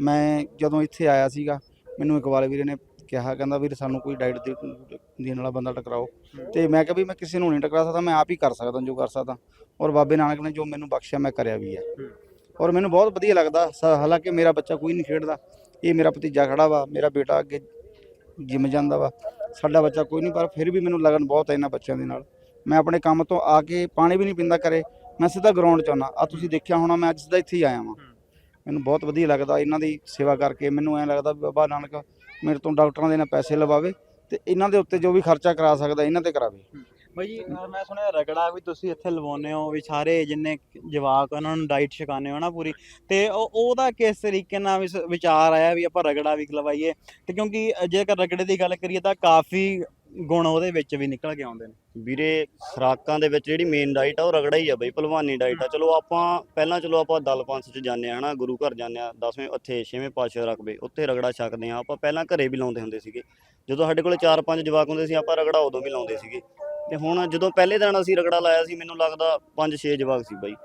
ਮੈਂ ਜਦੋਂ ਇੱਥੇ ਆਇਆ ਸੀਗਾ ਮੈਨੂੰ ਇਕਬਾਲ ਵੀਰੇ ਨੇ ਕਿਹਾ ਕਹਿੰਦਾ ਵੀਰ ਸਾਨੂੰ ਕੋਈ ਡਾਈਟ ਦੇਣ ਵਾਲਾ ਬੰਦਾ ਟਕਰਾਓ। ਤੇ ਮੈਂ ਕਿਹਾ ਵੀ ਮੈਂ ਕਿਸੇ ਨੂੰ ਨਹੀਂ ਟਕਰਾ ਸਕਦਾ ਮੈਂ ਆਪ ਹੀ ਕਰ ਸਕਦਾ ਜੋ ਕਰ ਸਕਦਾ। ਔਰ ਬਾਬੇ ਨਾਨਕ ਨੇ ਜੋ ਮੈਨੂੰ ਬਖਸ਼ਿਆ ਮੈਂ ਕਰਿਆ ਵੀ ਹੈ। ਔਰ ਮੈਨੂੰ ਬਹੁਤ ਵਧੀਆ ਲੱਗਦਾ ਹਾਲਾਂਕਿ ਮੇਰਾ ਬੱਚਾ ਕੋਈ ਨਹੀਂ ਖੇਡਦਾ। ਇਹ ਮੇਰਾ ਭਤੀਜਾ ਖੜਾ ਵਾ, ਮੇਰਾ ਬੇਟਾ ਅੱਗੇ ਜਿਮ ਜਾਂਦਾ ਵਾ। ਸਾਡਾ ਬੱਚਾ ਕੋਈ ਨਹੀਂ, ਪਰ ਫਿਰ ਵੀ ਮੈਨੂੰ ਲਗਨ ਬਹੁਤ ਹੈ ਇਹਨਾਂ ਬੱਚਿਆਂ ਦੇ ਨਾਲ। ਮੈਂ ਆਪਣੇ ਕੰਮ ਤੋਂ ਆ ਕੇ ਪਾਣੀ ਵੀ ਨਹੀਂ ਪੀਂਦਾ ਕਰੇ ਮੈਂ ਸਿੱਧਾ ਗਰਾਊਂਡ 'ਚ ਆਉਣਾ ਆ ਤੁਸੀਂ ਦੇਖਿਆ ਹੋਣਾ, ਮੈਂ ਅੱਜ ਸਿੱਧਾ ਇੱਥੇ ਹੀ ਆਇਆ ਵਾਂ। ਮੈਨੂੰ ਬਹੁਤ ਵਧੀਆ ਲੱਗਦਾ ਇਹਨਾਂ ਦੀ ਸੇਵਾ ਕਰਕੇ। ਮੈਨੂੰ ਐਂ ਲੱਗਦਾ ਵੀ ਬਾਬਾ ਨਾਨਕ ਮੇਰੇ ਤੋਂ ਡਾਕਟਰਾਂ ਦੇ ਨਾਲ ਪੈਸੇ ਲਵਾਵੇ ਤੇ ਇਹਨਾਂ ਦੇ ਉੱਤੇ ਜੋ ਵੀ ਖਰਚਾ ਕਰਾ ਸਕਦਾ, ਇਹਨਾਂ ਤੇ ਕਰਾਵੇ। ਬਾਈ ਜੀ ਮੈਂ ਸੁਣਿਆ ਰਗੜਾ ਵੀ ਤੁਸੀਂ ਇੱਥੇ ਲਵਾਉਂਦੇ ਹੋ, ਵੀ ਸਾਰੇ ਜਿੰਨੇ ਜਵਾਕ ਉਹਨਾਂ ਨੂੰ ਡਾਈਟ ਛਕਾਉਂਦੇ ਹੋ ਨਾ ਪੂਰੀ। ਤੇ ਉਹ, ਉਹਦਾ ਕਿਸ ਤਰੀਕੇ ਨਾਲ ਵਿਸ- ਵਿਚਾਰ ਆਇਆ ਵੀ ਆਪਾਂ ਰਗੜਾ ਵੀ ਲਵਾਈਏ ਤੇ ਕਿਉਂਕਿ ਜੇਕਰ ਰਗੜੇ ਦੀ ਗੱਲ ਕਰੀਏ ਤਾਂ ਕਾਫੀ ਗੁਣ ਉਹਦੇ ਵਿੱਚ ਵੀ ਨਿਕਲ ਕੇ ਆਉਂਦੇ ਨੇ। ਵੀਰੇ, ਖੁਰਾਕਾਂ ਦੇ ਵਿੱਚ ਜਿਹੜੀ ਮੇਨ ਡਾਈਟ ਆ, ਉਹ ਰਗੜਾ ਹੀ ਆ ਬਈ, ਭਲਵਾਨੀ ਡਾਈਟ ਆ। ਚਲੋ ਆਪਾਂ, ਪਹਿਲਾਂ ਚਲੋ ਆਪਾਂ ਦਲ ਪੰਥ ਚ ਜਾਂਦੇ ਆ ਹਨਾ, ਗੁਰੂ ਘਰ ਜਾਂਦੇ ਆ 10ਵੇਂ ਉੱਥੇ 6ਵੇਂ ਪਾਤਸ਼ਾਹ ਰਕਬੇ ਉੱਥੇ ਰਗੜਾ ਛਕਦੇ ਆ ਆਪਾਂ ਪਹਿਲਾਂ ਘਰੇ ਵੀ ਲਾਉਂਦੇ ਹੁੰਦੇ ਸੀਗੇ। ਜਦੋਂ ਸਾਡੇ ਕੋਲ 4-5 ਜਵਾਕ ਹੁੰਦੇ ਸੀ, ਆਪਾਂ ਰਗੜਾ ਉਦੋਂ ਵੀ ਲਾਉਂਦੇ ਸੀਗੇ। ਤੇ ਹੁਣ ਜਦੋਂ ਪਹਿਲੇ ਦਿਨ ਅਸੀਂ ਰਗੜਾ ਲਾਇਆ ਸੀ, ਮੈਨੂੰ ਲੱਗਦਾ 5-6 ਜਵਾਕ ਸੀ ਬਾਈ।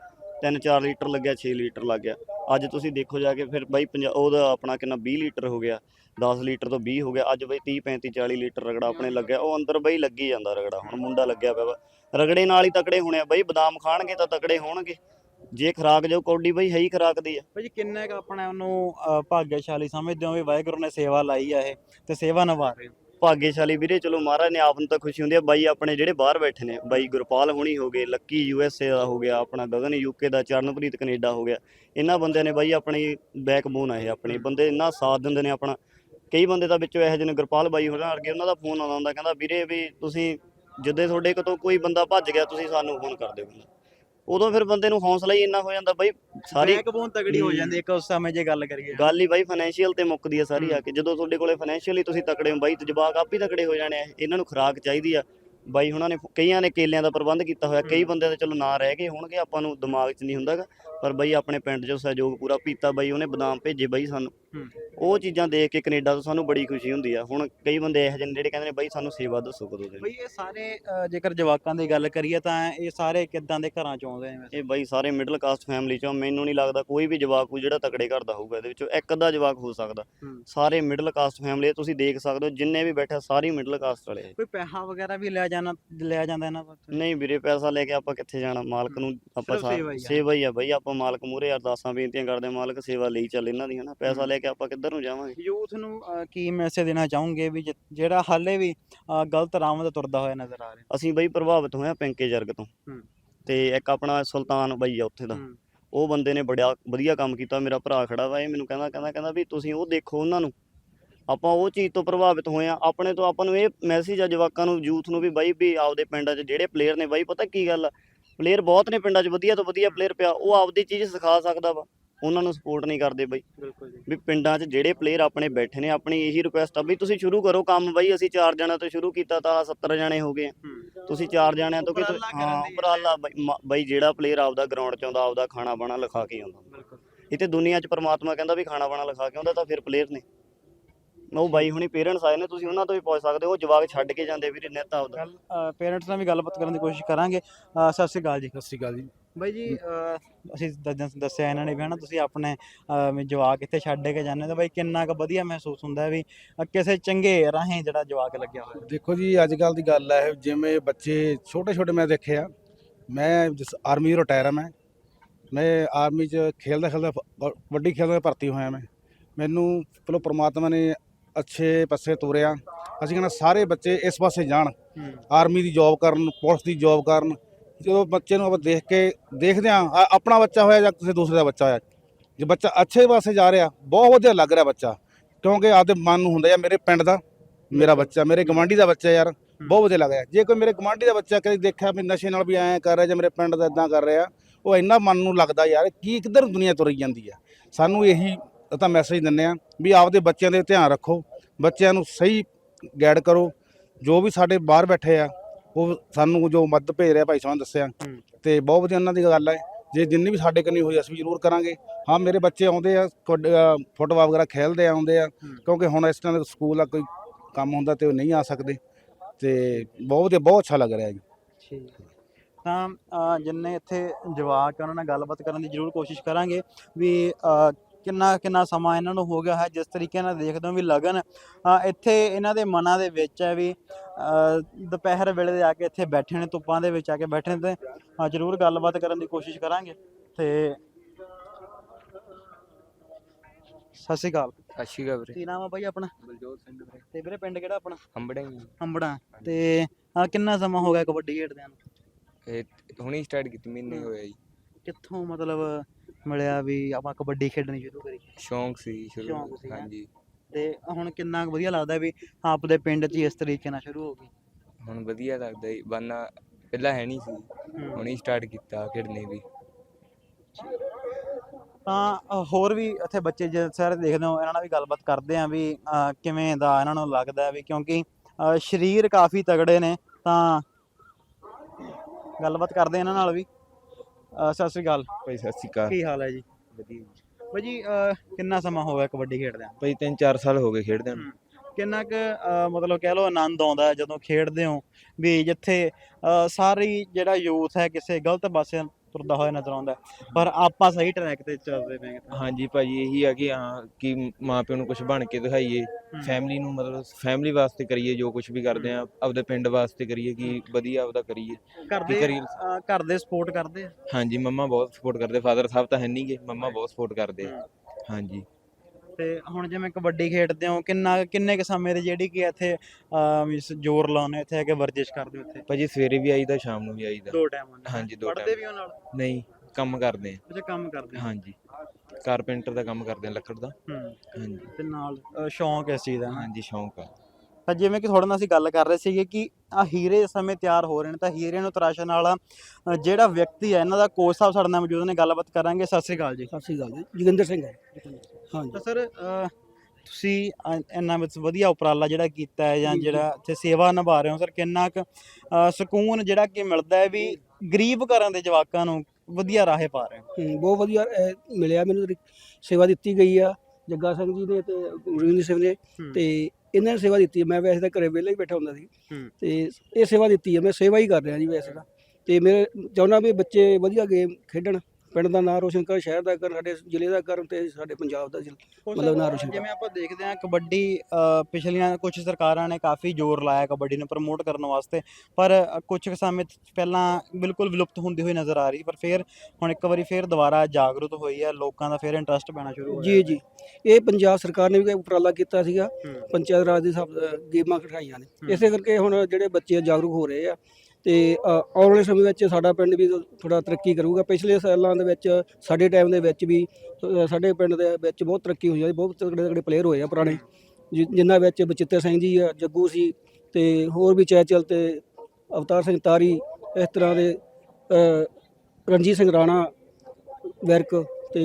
3-4 ਲੀਟਰ ਲੱਗਿਆ 6 ਲੀਟਰ ਲੱਗ ਗਿਆ। ਅੱਜ ਤੁਸੀਂ ਦੇਖੋ ਜਾ ਕੇ ਫਿਰ ਬਾਈ ਪੰਜਾ- ਉਹਦਾ ਆਪਣਾ ਕਿੰਨਾ 20 ਲੀਟਰ ਹੋ ਗਿਆ 10 ਲੀਟਰ ਤੋਂ 20 ਹੋ ਗਿਆ। ਅੱਜ ਬਈ 30 35 40 ਲੀਟਰ ਰਗੜਾ ਆਪਣੇ ਲੱਗਿਆ। ਉਹ ਅੰਦਰ ਬਈ ਲੱਗੀ ਜਾਂਦਾ ਰਗੜਾ, ਹੁਣ ਮੁੰਡਾ ਲੱਗਿਆ ਪਿਆ ਵਾ। ਰਗੜੇ ਨਾਲ ਹੀ ਤਕੜੇ ਹੋਣੇ ਆ ਬਈ, ਬਦਾਮ ਖਾਣਗੇ ਤਾਂ ਤਕੜੇ ਹੋਣਗੇ। ਜੇ ਖਰਾਕ, ਜੋ ਕੌਡੀ ਬਈ ਹੈ ਹੀ ਖਰਾਕ ਦੀ ਆ। ਭਾਈ ਜੀ ਕ ਆਪਣੇ ਉਹਨੂੰ ਭਾਗਿਆਸ਼ਾਲੀ ਸਮਝਦੇ ਹੋ ਵੀ ਵਾਹਿਗੁਰੂ ਨੇ ਸੇਵਾ ਲਾਈ ਆ ਇਹ, ਤੇ ਸੇਵਾ ਨਿਭਾ ਰਹੇ ਹੋ? ਭਾਗੇਸ਼ਾਲੀ ਵੀਰੇ, ਚਲੋ ਮਹਾਰਾਜ ਨੇ ਆਪ ਨੂੰ ਤਾਂ ਖੁਸ਼ੀ ਹੁੰਦੀ ਆ ਬਾਈ ਆਪਣੇ ਜਿਹੜੇ ਬਾਹਰ ਬੈਠੇ ਨੇ, ਬਾਈ ਗੁਰਪਾਲ ਹੋਣੀ ਹੋ ਗਏ, ਲੱਕੀ ਯੂ ਐਸ ਏ ਦਾ ਹੋ ਗਿਆ, ਆਪਣਾ ਗਗਨ ਯੂਕੇ ਦਾ, ਚਰਨਪ੍ਰੀਤ ਕੈਨੇਡਾ ਹੋ ਗਿਆ। ਇਹਨਾਂ ਬੰਦਿਆਂ ਨੇ ਬਾਈ ਆਪਣੀ ਬੈਕਬੋਨ ਆ ਇਹ, ਆਪਣੀ ਬੰਦੇ ਇੰਨਾ ਸਾਥ ਦਿੰਦੇ ਨੇ ਆਪਣਾ। ਕਈ ਬੰਦੇ ਤਾਂ ਵਿੱਚੋਂ ਇਹੋ ਜਿਹੇ ਨੇ, ਗੁਰਪਾਲ ਬਾਈ ਹੋਰਾਂ ਵਰਗੇ ਉਹਨਾਂ ਦਾ ਫੋਨ ਆਉਂਦਾ ਹੁੰਦਾ, ਕਹਿੰਦਾ ਵੀਰੇ ਵੀ ਤੁਸੀਂ ਜਿੱਦੇ ਤੁਹਾਡੇ ਕੋਲੋਂ ਕੋਈ ਬੰਦਾ ਭੱਜ ਗਿਆ, ਤੁਸੀਂ ਸਾਨੂੰ ਫੋਨ ਕਰ ਦਿਓ। ਕਹਿੰਦਾ ਉਦੋਂ ਫਿਰ ਬੰਦੇ ਨੂੰ ਹੌਸਲਾ ਹੀ ਇੰਨਾ ਹੋ ਜਾਂਦਾ ਬਾਈ ਸਾਰੀ ਬੈਕਬੋਨ ਤਗੜੀ ਹੋ ਜਾਂਦੀ ਇੱਕ ਉਸ ਸਮੇਂ ਜੇ ਗੱਲ ਕਰੀਏ। ਗੱਲ ਹੀ ਬਾਈ ਫਾਈਨੈਂਸ਼ੀਅਲ ਤੇ ਮੁੱਕਦੀ ਆ ਸਾਰੀ ਆ ਕੇ। ਜਦੋਂ ਤੁਹਾਡੇ ਕੋਲੇ ਫਾਈਨੈਂਸ਼ੀਅਲੀ ਤੁਸੀਂ ਤਕੜੇ ਹੋ ਬਾਈ ਜਵਾਕ ਆਪ ਹੀ ਤਕੜੇ ਹੋ ਜਾਣੇ ਆ। ਇਹਨਾਂ ਨੂੰ ਖੁਰਾਕ ਚਾਹੀਦੀ ਆ। ਬਾਈ ਹੁਣਾਂ ਨੇ ਕਈਆਂ ਨੇ ਕੇਲਿਆਂ ਦਾ ਪ੍ਰਬੰਧ ਕੀਤਾ ਹੋਇਆ। ਕਈ ਬੰਦੇ ਤਾਂ ਚਲੋ ਨਾ ਰਹਿ ਗਏ ਹੋਣਗੇ ਆਪਾਂ ਨੂੰ ਦਿਮਾਗ 'ਚ ਨਹੀਂ ਹੁੰਦਾਗਾ। ਪਰ ਬਾਈ ਆਪਣੇ ਪਿੰਡ 'ਚੋਂ ਸਹਿਯੋਗ ਪੂਰਾ ਪੀਤਾ ਬਾਈ ਉਹਨੇ ਬਦਾਮ ਭੇਜੇ ਬਾਈ ਸਾਨੂੰ। ਉਹ ਚੀਜ਼ਾਂ ਦੇਖ ਕੇ ਕੈਨੇਡਾ ਤੋਂ ਸਾਨੂੰ ਬੜੀ ਖੁਸ਼ੀ ਹੁੰਦੀ ਆ ਹੁਣ ਕਈ ਬੰਦੇ ਇਹੋ ਜਿਹੇ ਨੇ ਜਿਹੜੇ ਕਹਿੰਦੇ ਨੇ ਬਾਈ ਸਾਨੂੰ ਸੇਵਾ ਦੱਸੋ ਕਦੋਂ ਦੇ ਬਈ ਇਹ ਸਾਰੇ ਜੇਕਰ ਜਵਾਕਾਂ ਦੀ ਗੱਲ ਕਰੀਏ ਤਾਂ ਇਹ ਸਾਰੇ ਕਿੱਦਾਂ ਦੇ ਘਰਾਂ ਚੋਂ ਆਉਂਦੇ ਨੇ ਵੈਸੇ? ਇਹ ਬਾਈ ਸਾਰੇ ਮਿਡਲ ਕਾਸਟ ਫੈਮਿਲੀ ਚੋਂ ਮੈਨੂੰ ਨਹੀਂ ਲੱਗਦਾ ਕੋਈ ਵੀ ਜਵਾਕ ਕੋਈ ਜਿਹੜਾ ਤਕੜੇ ਘਰ ਦਾ ਹੋਊਗਾ ਇਹਦੇ ਵਿੱਚੋਂ ਇੱਕ ਅੱਧਾ ਜਵਾਕ ਹੋ ਸਕਦਾ ਹੂੰ। ਸਾਰੇ ਮਿਡਲ ਕਾਸਟ ਫੈਮਿਲੀ ਤੁਸੀਂ ਦੇਖ ਸਕਦੇ ਹੋ ਜਿੰਨੇ ਵੀ ਬੈਠੇ ਆ, ਸਾਰੇ ਮਿਡਲ ਕਾਸਟ ਵਾਲੇ ਆ। ਕੋਈ ਪੈਸਾ ਵਗੈਰਾ ਵੀ ਲਿਆ ਜਾਣਾ ਲਿਆ ਜਾਂਦਾ ਇਹਨਾਂ ਤੋਂ ਨਹੀਂ ਵੀਰੇ ਪੈਸਾ ਲੈ ਕੇ ਆਪਾਂ ਕਿੱਥੇ ਜਾਣਾ ਮਾਲਕ ਨੂੰ ਆਪਾਂ ਸਿਰਫ ਸਾ- ਸੇਵਾ ਹੀ ਆ। ਸੇਵਾ ਹੀ ਆ ਬਾਈ ਆਪਾਂ ਮਾਲਕ ਮੂਹਰੇ ਅਰਦਾਸਾਂ ਬੇਨਤੀਆਂ ਕਰਦੇ ਆ, ਮਾਲਕ ਸੇਵਾ ਲਈ ਚੱਲ ਇਹਨਾਂ ਦੀ ਹਨਾ ਪੈਸਾ ਹੂੰ। ਲੈ ਕੇ ਆਪਾਂ ਕਿੱਧਰ ਨੂੰ ਜਾਵਾਂਗੇ? ਯੂਥ ਨੂੰ ਅਹ, ਕੀ ਮੈਸੇਜ ਦੇਣਾ ਚਾਹੋਗੇ ਵੀ ਜਿ- ਜਿਹੜਾ ਹਾਲੇ ਵੀ ਅਹ, ਗਲਤ ਰਾਹ ਤੇ ਤੁਰਦਾ ਹੋਇਆ ਨਜ਼ਰ ਆ ਰਿਹਾ? ਅਸੀਂ ਬਾਈ ਪ੍ਰਭਾਵਿਤ ਹੋਏ ਆ ਪਿੰਕੇ ਜਰਗ ਤੋਂ। ਹੂੰ। ਤੇ ਇੱਕ ਆਪਣਾ ਸੁਲਤਾਨ ਬਾਈ ਆ ਉੱਥੇ ਦਾ। ਹੂੰ। ਉਹ ਬੰਦੇ ਨੇ ਬੜਿਆ ਵਧੀਆ ਕੰਮ ਕੀਤਾ ਮੇਰਾ ਭਰਾ ਖੜਾ ਵਾ ਇਹ ਮੈਨੂੰ ਕਹਿੰਦਾ ਕਹਿੰਦਾ ਕਹਿੰਦਾ ਵੀ ਤੁਸੀਂ ਉਹ ਦੇਖੋ ਉਹਨਾਂ ਨੂੰ। ਆਪਾਂ ਉਹ ਚੀਜ਼ ਤੋਂ ਪ੍ਰਭਾਵਿਤ ਹੋਏ ਆ। ਆਪਣੇ ਤੋਂ ਆਪਾਂ ਨੂੰ ਇਹ ਮੈਸੇਜ ਆ ਜਵਾਕਾਂ ਨੂੰ ਯੂਥ ਨੂੰ ਵੀ ਬਾਈ ਵੀ ਆਪਦੇ ਪਿੰਡਾਂ 'ਚ ਜਿਹੜੇ ਪਲੇਅਰ ਨੇ ਬਾਈ ਪਤਾ ਕੀ ਗੱਲ ਆ? ਪਲੇਅਰ ਬਹੁਤ ਨੇ ਪਿੰਡਾਂ 'ਚ ਵਧੀਆ ਤੋਂ ਵਧੀਆ ਪਲੇਅਰ ਪਿਆ ਉਹ ਆਪਦੀ ਚੀਜ਼ ਸਿਖਾ ਸਕਦਾ ਵਾ। ਉਹਨਾਂ ਨੂੰ ਸਪੋਰਟ ਨਹੀਂ ਕਰਦੇ ਬਾਈ। ਬਿਲਕੁਲ ਜੀ। ਵੀ ਪਿੰਡਾਂ 'ਚ ਜਿਹੜੇ ਪਲੇਅਰ ਆਪਣੇ ਬੈਠੇ ਨੇ ਆਪਣੀ ਇਹੀ ਰਿਕੁਐਸਟ ਆ ਵੀ ਤੁਸੀਂ ਸ਼ੁਰੂ ਕਰੋ ਕੰਮ ਬਾਈ ਅਸੀਂ ਚਾਰ ਜਣਿਆਂ ਤੋਂ ਸ਼ੁਰੂ ਕੀਤਾ ਤਾਂ ਆਹ 70 ਜਣੇ ਹੋ ਗਏ। ਤੁਸੀਂ ਚਾਰ ਜਣਿਆਂ ਤੋਂ ਕਿ ਉਪਰਾਲਾ ਕਰਨ ਹਾਂ ਉਪਰਾਲਾ ਬਾਈ- ਬਾਈ ਜਿਹੜਾ ਪਲੇਅਰ ਆਪਦਾ ਗਰਾਊਂਡ 'ਚ ਆਉਂਦਾ ਆਪਦਾ ਖਾਣਾ ਬਾਣਾ ਲਿਖਾ ਕੇ ਆਉਂਦਾ। ਬਿਲਕੁਲ। ਇਹ ਤੇ ਦੁਨੀਆ 'ਚ ਪ੍ਰਮਾਤਮਾ ਕਹਿੰਦਾ ਵੀ ਖਾਣਾ ਬਾਣਾ ਲਿਖਾ ਕੇ ਆਉਂਦਾ ਤਾਂ ਫਿਰ ਪਲੇਅਰ ਨੇ। ਉਹ ਬਾਈ ਹੁਣੀ ਪੇਰੈਂਟਸ ਆਏ ਨੇ ਤੁਸੀਂ ਉਹਨਾਂ ਤੋਂ ਵੀ ਪੁੱਛ ਸਕਦੇ ਹੋ ਉਹ ਜਵਾਕ ਛੱਡ ਕੇ ਜਾਂਦੇ ਵੀਰੇ ਨਿੱਤ ਆਪਦਾ। ਪੇਰੈਂਟਸ ਨਾਲ ਵੀ ਗੱਲਬਾਤ ਕਰਨ ਦੀ ਕੋਸ਼ਿਸ਼ ਕਰਾਂਗੇ। ਸਤਿ ਸ਼੍ਰੀ ਅਕਾਲ ਜੀ। ਸਤਿ ਸ਼੍ਰੀ ਅਕਾਲ ਜੀ। ਬਾਈ ਜੀ ਅਸੀਂ ਦ- ਦੱਸਿਆ ਇਹਨਾਂ ਨੇ ਵੀ ਹਨਾ ਤੁਸੀਂ ਆਪਣੇ ਜਵਾਕ ਇੱਥੇ ਛੱਡ ਕੇ ਜਾਂਦੇ ਹੋ ਤਾਂ ਬਾਈ ਕਿੰਨਾ ਕੁ ਵਧੀਆ ਮਹਿਸੂਸ ਹੁੰਦਾ ਵੀ ਕਿਸੇ ਚੰਗੇ ਰਾਹੀਂ ਜਿਹੜਾ ਜਵਾਕ ਲੱਗਿਆ ਹੋਇਆ। ਦੇਖੋ ਜੀ ਅੱਜ ਕੱਲ ਦੀ ਗੱਲ ਹੈ ਜਿਵੇਂ ਬੱਚੇ ਛੋਟੇ ਛੋਟੇ ਮੈਂ ਦੇਖੇ ਆ ਮੈਂ ਜਿਸ ਆਰਮੀ ਰਿਟਾਇਰ ਆ ਮੈਂ ਮੈਂ ਆਰਮੀ 'ਚ ਖੇਲਦਾ ਖੇਲਦਾ ਵੱਡੀ ਖੇਲਦਾ ਭਰਤੀ ਹੋਇਆ ਮੈਂ। ਮੈਨੂੰ ਚਲੋ ਪ੍ਰਮਾਤਮਾ ਨੇ ਅੱਛੇ ਪਾਸੇ ਤੋਰਿਆ ਅਸੀਂ ਕਹਿੰਦਾ ਸਾਰੇ ਬੱਚੇ ਇਸ ਪਾਸੇ ਜਾਣ ਆਰਮੀ ਦੀ ਜੌਬ ਕਰਨ ਪੁਲਿਸ ਦੀ ਜੌਬ ਕਰਨ ਜਦੋਂ ਬੱਚੇ ਨੂੰ ਆਪਾਂ ਦੇਖ ਕੇ ਦੇਖਦੇ ਆ ਆਪਣਾ ਬੱਚਾ ਹੋਇਆ ਜਾਂ ਕਿਸੇ ਦੂਸਰੇ ਦਾ ਬੱਚਾ ਹੋਇਆ, ਜੇ ਬੱਚਾ ਅੱਛੇ ਪਾਸੇ ਜਾ ਰਿਹਾ, ਬਹੁਤ ਵਧੀਆ ਲੱਗ ਰਿਹਾ ਬੱਚਾ, ਕਿਉਂਕਿ ਆਪਦੇ ਮਨ ਨੂੰ ਹੁੰਦਾ ਯਾਰ ਮੇਰੇ ਪਿੰਡ ਦਾ ਮੇਰਾ ਬੱਚਾ, ਮੇਰੇ ਗਵਾਂਢੀ ਦਾ ਬੱਚਾ ਯਾਰ, ਬਹੁਤ ਵਧੀਆ ਲੱਗ ਰਿਹਾ। ਜੇ ਕੋਈ ਮੇਰੇ ਗਵਾਂਢੀ ਦਾ ਬੱਚਾ ਕਦੇ ਦੇਖਿਆ ਵੀ ਨਸ਼ੇ ਨਾਲ ਵੀ ਐਂ ਕਰ ਰਿਹਾ ਜਾਂ ਮੇਰੇ ਪਿੰਡ ਦਾ ਇਦਾਂ ਕਰ ਰਿਹਾ, ਉਹ ਇੰਨਾ ਮਨ ਨੂੰ ਲੱਗਦਾ ਯਾਰ ਕੀ ਕਿੱਧਰ ਦੁਨੀਆ ਤੁਰੀ ਜਾਂਦੀ ਆ। ਸਾਨੂੰ ਇਹੀ ਤਾਂ ਮੈਸੇਜ ਦਿੰਨੇ ਆ ਵੀ ਆਪਦੇ ਬੱਚਿਆਂ ਦੇ ਧਿਆਨ ਰੱਖੋ, ਬੱਚਿਆਂ ਨੂੰ ਸਹੀ ਗਾਈਡ ਕਰੋ, ਜੋ ਵੀ ਸਾਡੇ ਬਾਹਰ ਬੈਠੇ ਆ ਉਹ ਸਾਨੂੰ ਜੋ ਮਦਦ ਭੇਜ ਰਿਹਾ ਭਾਈ ਸਾਹਿਬ ਨੇ ਦੱਸਿਆ। ਤੇ ਬਹੁਤ ਵਧੀਆ ਉਹਨਾਂ ਦੀ ਗੱਲ ਹੈ ਜੇ ਜਿੰਨੀ ਵੀ ਸਾਡੇ ਕੰਨੀ ਹੋਈ ਅਸੀਂ ਵੀ ਜ਼ਰੂਰ ਕਰਾਂਗੇ। ਹਾਂ ਮੇਰੇ ਬੱਚੇ ਆਉਂਦੇ ਆ ਕੁੱਡ- ਫੁੱਟਬਾਲ ਵਗੈਰਾ ਖੇਲਦੇ ਆ, ਆਉਂਦੇ ਆ। ਕਿਉਂਕਿ ਹੁਣ ਇਸ ਤਰ੍ਹਾਂ ਦੇ ਸਕੂਲ ਆ ਕੋਈ ਕੰਮ ਹੁੰਦਾ ਤੇ ਉਹ ਨਹੀਂ ਆ ਸਕਦੇ। ਤੇ ਬਹੁਤ ਵਧੀਆ ਬਹੁਤ ਅੱਛਾ ਲੱਗ ਰਿਹਾ ਜੀ। ਠੀਕ ਤਾਂ ਅਹ, ਜਿੰਨੇ ਇੱਥੇ ਜਵਾਕ ਆ ਉਹਨਾਂ ਨਾਲ ਗੱਲਬਾਤ ਕਰਨ ਦੀ ਜ਼ਰੂਰ ਕੋਸ਼ਿਸ਼ ਕਰਾਂਗੇ ਵੀ ਅਹ, ਕਿੰਨਾ ਕਿੰਨਾ ਸਮਾਂ ਇਹਨਾਂ ਨੂੰ ਹੋ ਗਿਆ ਹੈ ਜਿਸ ਤਰੀਕੇ ਨਾਲ ਦੇਖਦੇ ਹੋ ਵੀ ਲਗਨ ਅਹ, ਇੱਥੇ ਇਹਨਾਂ ਦੇ ਮਨਾਂ ਦੇ ਵਿੱਚ ਹੈ ਵੀ ਦੁਪਹਿਰ ਵੇਲੇ ਦੇ ਆ ਕੇ ਇੱਥੇ ਬੈਠੇ ਨੇ ਧੁੱਪਾਂ ਦੇ ਵਿੱਚ ਆ ਕੇ ਬੈਠੇ ਨੇ ਤੇ ਜ਼ਰੂਰ ਗੱਲਬਾਤ ਕਰਨ ਦੀ ਕੋਸ਼ਿਸ਼ ਕਰਾਂਗੇ ਤੇ ਸਤਿ ਸ਼੍ਰੀ ਅਕਾਲ। ਸਤਿ ਸ਼੍ਰੀ ਅਕਾਲ ਵੀਰੇ। ਕੀ ਨਾਮ ਆ ਬਾਈ ਆਪਣਾ? ਬਲਜੋਤ ਸਿੰਘ ਵੀਰੇ। ਤੇ ਵੀਰੇ ਪਿੰਡ ਕਿਹੜਾ ਆਪਣਾ? ਹੰਬੜੇ ਹੀ ਅੰਬੜਾ। ਤੇ ਅਹ, ਕਿੰਨਾ ਸਮਾਂ ਹੋ ਗਿਆ ਕਬੱਡੀ ਖੇਡਦਿਆਂ ਨੂੰ? ਇਹ ਹੁਣੀ ਸਟਾਰਟ ਕੀਤੀ ਮਹੀਨੇ। ਹੋਇਆ ਜੀ। ਕਿੱਥੋਂ ਮਤਲਬ ਮਿਲਿਆ ਵੀ ਆਪਾਂ ਕਬੱਡੀ ਖੇਡਣੀ ਸ਼ੁਰੂ ਕਰੀ? ਸ਼ੌਂਕ ਸੀ ਸ਼ੁਰੂ ਸ਼ੌਂਕ ਸੀ, ਹੈਂ? ਹਾਂਜੀ। ਤੇ ਹੁਣ ਕਿੰਨਾ ਕੁ ਵਧੀਆ ਲੱਗਦਾ ਵੀ ਆਪਦੇ ਪਿੰਡ 'ਚ ਹੀ ਇਸ ਤਰੀਕੇ ਨਾਲ ਸ਼ੁਰੂ ਹੋ ਗਈ। ਹੁਣ ਵਧੀਆ ਲੱਗਦਾ ਜੀ ਬਾਨਾ ਪਹਿਲਾਂ ਹੈ ਨਹੀਂ ਸੀ। ਹੁਣ ਹੀ ਸਟਾਰਟ ਕੀਤਾ ਖੇਡਣੇ ਵੀ। ਤਾਂ ਅ, ਹੋਰ ਵੀ ਇੱਥੇ ਬੱਚੇ ਜੇ ਸਾਰੇ ਦੇਖਦੇ ਹੋ ਇਹਨਾਂ ਨਾਲ ਵੀ ਗੱਲਬਾਤ ਕਰਦੇ ਆ ਵੀ ਅ, ਕਿਵੇਂ ਦਾ ਇਹਨਾਂ ਨੂੰ ਲੱਗਦਾ ਵੀ ਕਿਉਂਕਿ ਅ, ਸਰੀਰ ਕਾਫੀ ਤਗੜੇ ਨੇ ਤਾਂ ਗੱਲਬਾਤ ਕਰਦੇ ਆ ਇਹਨਾਂ ਨਾਲ ਵੀ। ਅ, ਸਤਿ ਸ੍ਰੀ ਅਕਾਲ। ਭਾਈ ਸਤਿ ਸ਼੍ਰੀ ਅਕਾਲ। ਕੀ ਹਾਲ ਹੈ ਜੀ? ਵਧੀਆ ਬਾਈ ਜੀ ਅ, ਕਿੰਨਾ ਸਮਾਂ ਹੋ ਗਿਆ ਕਬੱਡੀ ਖੇਡਦਿਆਂ ਭਾਈ 3-4 ਸਾਲ ਹੋ ਗਏ ਖੇਡਦੇ ਨੂੰ। ਕਿੰਨਾ ਕੁ ਮਤਲਬ ਕਹਿ ਲਓ ਆਨੰਦ ਆਉਂਦਾ ਹੈ ਜਦੋਂ ਖੇਡਦੇ ਹੋ ਵੀ ਜਿੱਥੇ ਸਾਰੀ ਜਿਹੜਾ ਯੂਥ ਹੈ ਕਿਸੇ ਗਲਤ ਪਾਸੇ ਤੁਰਦਾ ਹੋਇਆ ਨਜ਼ਰ ਆਉਂਦਾ ਹੈ, ਪਰ ਆਪਾਂ ਸਹੀ ਟਰੈਕ ਤੇ ਚੱਲਦੇ ਪਏ ਹਾਂ। ਹਾਂਜੀ ਭਾਜੀ ਇਹੀ ਆ ਕਿ ਹਾਂ ਕਿ ਮਾਪਿਆਂ ਨੂੰ ਕੁਝ ਬਣ ਕੇ ਦਿਖਾਈਏ। ਫੈਮਿਲੀ ਨੂੰ ਮਤਲਬ ਫੈਮਿਲੀ ਵਾਸਤੇ ਕਰੀਏ ਜੋ ਕੁਝ ਵੀ ਕਰਦੇ ਆ ਆਪਦੇ ਪਿੰਡ ਵਾਸਤੇ ਕਰੀਏ ਕਿ ਵਧੀਆ ਆਪਦਾ ਕਰੀਏ। ਘਰ ਕੀ ਦੇ ਕਰੀਏ ਅ, ਘਰ ਦੇ ਸਪੋਰਟ ਕਰਦੇ ਆ। ਹਾਂਜੀ ਮੰਮਾ ਬਹੁਤ ਸਪੋਰਟ ਕਰਦੇ ਫਾਦਰ ਸਾਹਿਬ ਤਾਂ ਹੈ ਨਹੀਂਗੇ ਮੰਮਾ ਬਹੁਤ ਸਪੋਰਟ ਕਰਦੇ ਆ। ਹਾਂਜੀ। ਤੇ ਹੁਣ ਜਿਵੇਂ ਕਬੱਡੀ ਖੇਡਦੇ ਹੋ ਕਿੰਨਾ ਕਿੰਨੇ ਕ ਸਮੇਂ ਦੇ ਜਿਹੜੀ ਕਿ ਇੱਥੇ ਜ਼ੋਰ ਲਾਉਨੇ ਇੱਥੇ ਆ ਕੇ ਵਰਜਿਸ਼ ਕਰਦੇ ਹੋ ਇੱਥੇ? ਭਾਜੀ ਸਵੇਰੇ ਵੀ ਆਈਦਾ ਸ਼ਾਮ ਨੂੰ ਵੀ ਆਈਦਾ। ਦੋ ਟਾਈਮ ਹੁੰਦੇ ਹਾਂਜੀ, ਦੋ time। ਵੀ ਹੋ ਨਾਲ? ਨਹੀਂ ਕੰਮ ਕਰਦੇ ਆ ਅੱਛਾ ਕੰਮ ਕਰਦੇ ਹੋ। ਹਾਂਜੀ। ਕਾਰਪੈਂਟਰ ਦਾ ਕੰਮ ਕਰਦੇ ਆ ਲੱਕੜ ਦਾ। ਹੂੰ। ਹਾਂਜੀ। ਤੇ ਨਾਲ ਅ, ਸ਼ੌਂਕ ਇਸ ਚੀਜ਼ ਦਾ? ਹਾਂਜੀ ਸ਼ੌਂਕ ਆ ਤਾਂ ਜਿਵੇਂ ਕਿ ਤੁਹਾਡੇ ਨਾਲ ਅਸੀਂ ਗੱਲ ਕਰ ਰਹੇ ਸੀਗੇ ਕਿ ਆ ਹੀਰੇ ਇਸ ਸਮੇਂ ਤਿਆਰ ਹੋ ਰਹੇ ਨੇ ਤਾਂ ਹੀਰੇ ਨੂੰ ਤਰਾਸ਼ਣ ਵਾਲਾ ਅ, ਜਿਹੜਾ ਵਿਅਕਤੀ ਹੈ ਇਹਨਾਂ ਦਾ ਕੋਚ ਸਾਹਿਬ ਸਾਡੇ ਨਾਲ ਮੌਜੂਦ ਨੇ ਗੱਲਬਾਤ ਕਰਾਂਗੇ। ਸਤਿ ਸ੍ਰੀ ਅਕਾਲ ਜੀ। ਸਤਿ ਸ੍ਰੀ ਅਕਾਲ ਜੀ। ਜੋਗਿੰਦਰ ਸਿੰਘ ਹੈ। ਹਾਂਜੀ ਤਾਂ ਸਰ ਤੁਸੀਂ ਅ, ਇੰਨਾ ਵਿੱਚ ਵਧੀਆ ਉਪਰਾਲਾ ਜਿਹੜਾ ਕੀਤਾ ਹੈ ਜਾਂ ਜਿਹੜਾ ਇੱਥੇ ਸੇਵਾ ਨਿਭਾ ਰਹੇ ਹੋ ਸਰ ਕਿੰਨਾ ਕੁ ਸਕੂਨ ਜਿਹੜਾ ਕਿ ਮਿਲਦਾ ਹੈ ਵੀ ਗਰੀਬ ਘਰਾਂ ਦੇ ਜਵਾਕਾਂ ਨੂੰ ਵਧੀਆ ਰਾਹੇ ਪਾ ਰਹੇ ਹੋ ਹਮ, ਬਹੁਤ ਵਧੀਆ ਮਿਲਿਆ ਮੈਨੂੰ ਸੇਵਾ ਦਿੱਤੀ ਗਈ ਆ ਜੱਗਾ ਸਿੰਘ ਜੀ ਨੇ ਤੇ ਗੁਰਵਿੰਦਰ ਸਿੰਘ ਨੇ ਹੂੰ। ਤੇ ਇਹਨਾਂ ਨੇ ਸੇਵਾ ਦਿੱਤੀ। ਮੈਂ ਵੈਸੇ ਤਾਂ ਘਰੇ ਵਿਹਲੇ ਹੀ ਬੈਠਾ ਹੁੰਦਾ ਸੀ ਹੂੰ। ਤੇ ਇਹ ਸੇਵਾ ਦਿੱਤੀ ਹੈ ਮੈਂ ਸੇਵਾ ਹੀ ਕਰ ਰਿਹਾ ਜੀ ਵੈਸੇ ਤਾਂ ਤੇ ਮੇਰੇ ਚਾਹੁੰਦਾ ਵੀ ਬੱਚੇ ਵਧੀਆ ਗੇਮ ਖੇਡਣ ਪਿੰਡ ਦਾ ਨਾਂ ਰੋਸ਼ਨ ਕਰਨ ਸ਼ਹਿਰ ਦਾ ਕਰਨ ਸਾਡੇ ਜ਼ਿਲ੍ਹੇ ਦਾ ਕਰਨ ਤੇ ਸਾਡੇ ਪੰਜਾਬ ਦਾ ਮਤਲਬ ਨਾਂ ਰੋਸ਼ਨ ਜਿਵੇਂ ਆਪਾਂ ਦੇਖਦੇ ਹਾਂ ਕਬੱਡੀ ਅ, ਪਿਛਲੀਆਂ ਕੁਝ ਸਰਕਾਰਾਂ ਨੇ ਕਾਫੀ ਜ਼ੋਰ ਲਾਇਆ ਕਬੱਡੀ ਨੂੰ ਪ੍ਰਮੋਟ ਕਰਨ ਵਾਸਤੇ ਪਰ ਕੁਝ ਸਮੇਂ ਤੋਂ ਪਹਿਲਾਂ ਬਿਲਕੁਲ ਵਿਲੁਪਤ ਹੁੰਦੀ ਹੋਈ ਨਜ਼ਰ ਆ ਰਹੀ ਪਰ ਫਿਰ ਹੁਣ ਇੱਕ ਵਾਰੀ ਫਿਰ ਦੁਬਾਰਾ ਜਾਗਰੂਕ ਹੋਈ ਹੈ ਲੋਕਾਂ ਦਾ ਫਿਰ ਇੰਟਰਸਟ ਪੈਣਾ ਸ਼ੁਰੂ ਹੋਇਆ ਜੀ ਜੀ। ਇਹ ਪੰਜਾਬ ਸਰਕਾਰ ਨੇ ਵੀ ਉਪਰਾਲਾ ਕੀਤਾ ਸੀਗਾ ਹੂੰ। ਪੰਚਾਇਤ ਰਾਜ ਦੇ ਸਭ ਅ, ਗੇਮਾਂ ਖਿਡਾਈਆਂ ਨੇ। ਇਸੇ ਕਰਕੇ ਹੁਣ ਜਿਹੜੇ ਬੱਚੇ ਜਾਗਰੂਕ ਹੋ ਰਹੇ ਆ ਤੇ ਅ, ਆਉਣ ਵਾਲੇ ਸਮੇਂ ਵਿੱਚ ਸਾਡਾ ਪਿੰਡ ਵੀ ਥੋੜਾ ਤਰੱਕੀ ਕਰੂਗਾ। ਪਿਛਲੇ ਸਾਲਾਂ ਦੇ ਵਿੱਚ ਸਾਡੇ ਟਾਈਮ ਦੇ ਵਿੱਚ ਵੀ ਅ, ਸਾਡੇ ਪਿੰਡ ਦੇ ਵਿੱਚ ਬਹੁਤ ਤਰੱਕੀ ਹੋਈ ਹੈ ਬਹੁਤ ਤਗੜੇ ਤਗੜੇ ਪਲੇਅਰ ਹੋਏ ਆ ਪੁਰਾਣੇ ਜਿ- ਜਿਨ੍ਹਾਂ ਵਿੱਚ ਬਚਿੱਤਰ ਸਿੰਘ ਜੀ ਆ ਜੱਗੂ ਸੀ ਤੇ ਹੋਰ ਵੀ ਚੈਚਲ ਤੇ ਅਵਤਾਰ ਸਿੰਘ ਤਾਰੀ ਇਸ ਤਰ੍ਹਾਂ ਦੇ ਅ, ਰਣਜੀਤ ਸਿੰਘ ਰਾਣਾ ਵਿਰਕ ਤੇ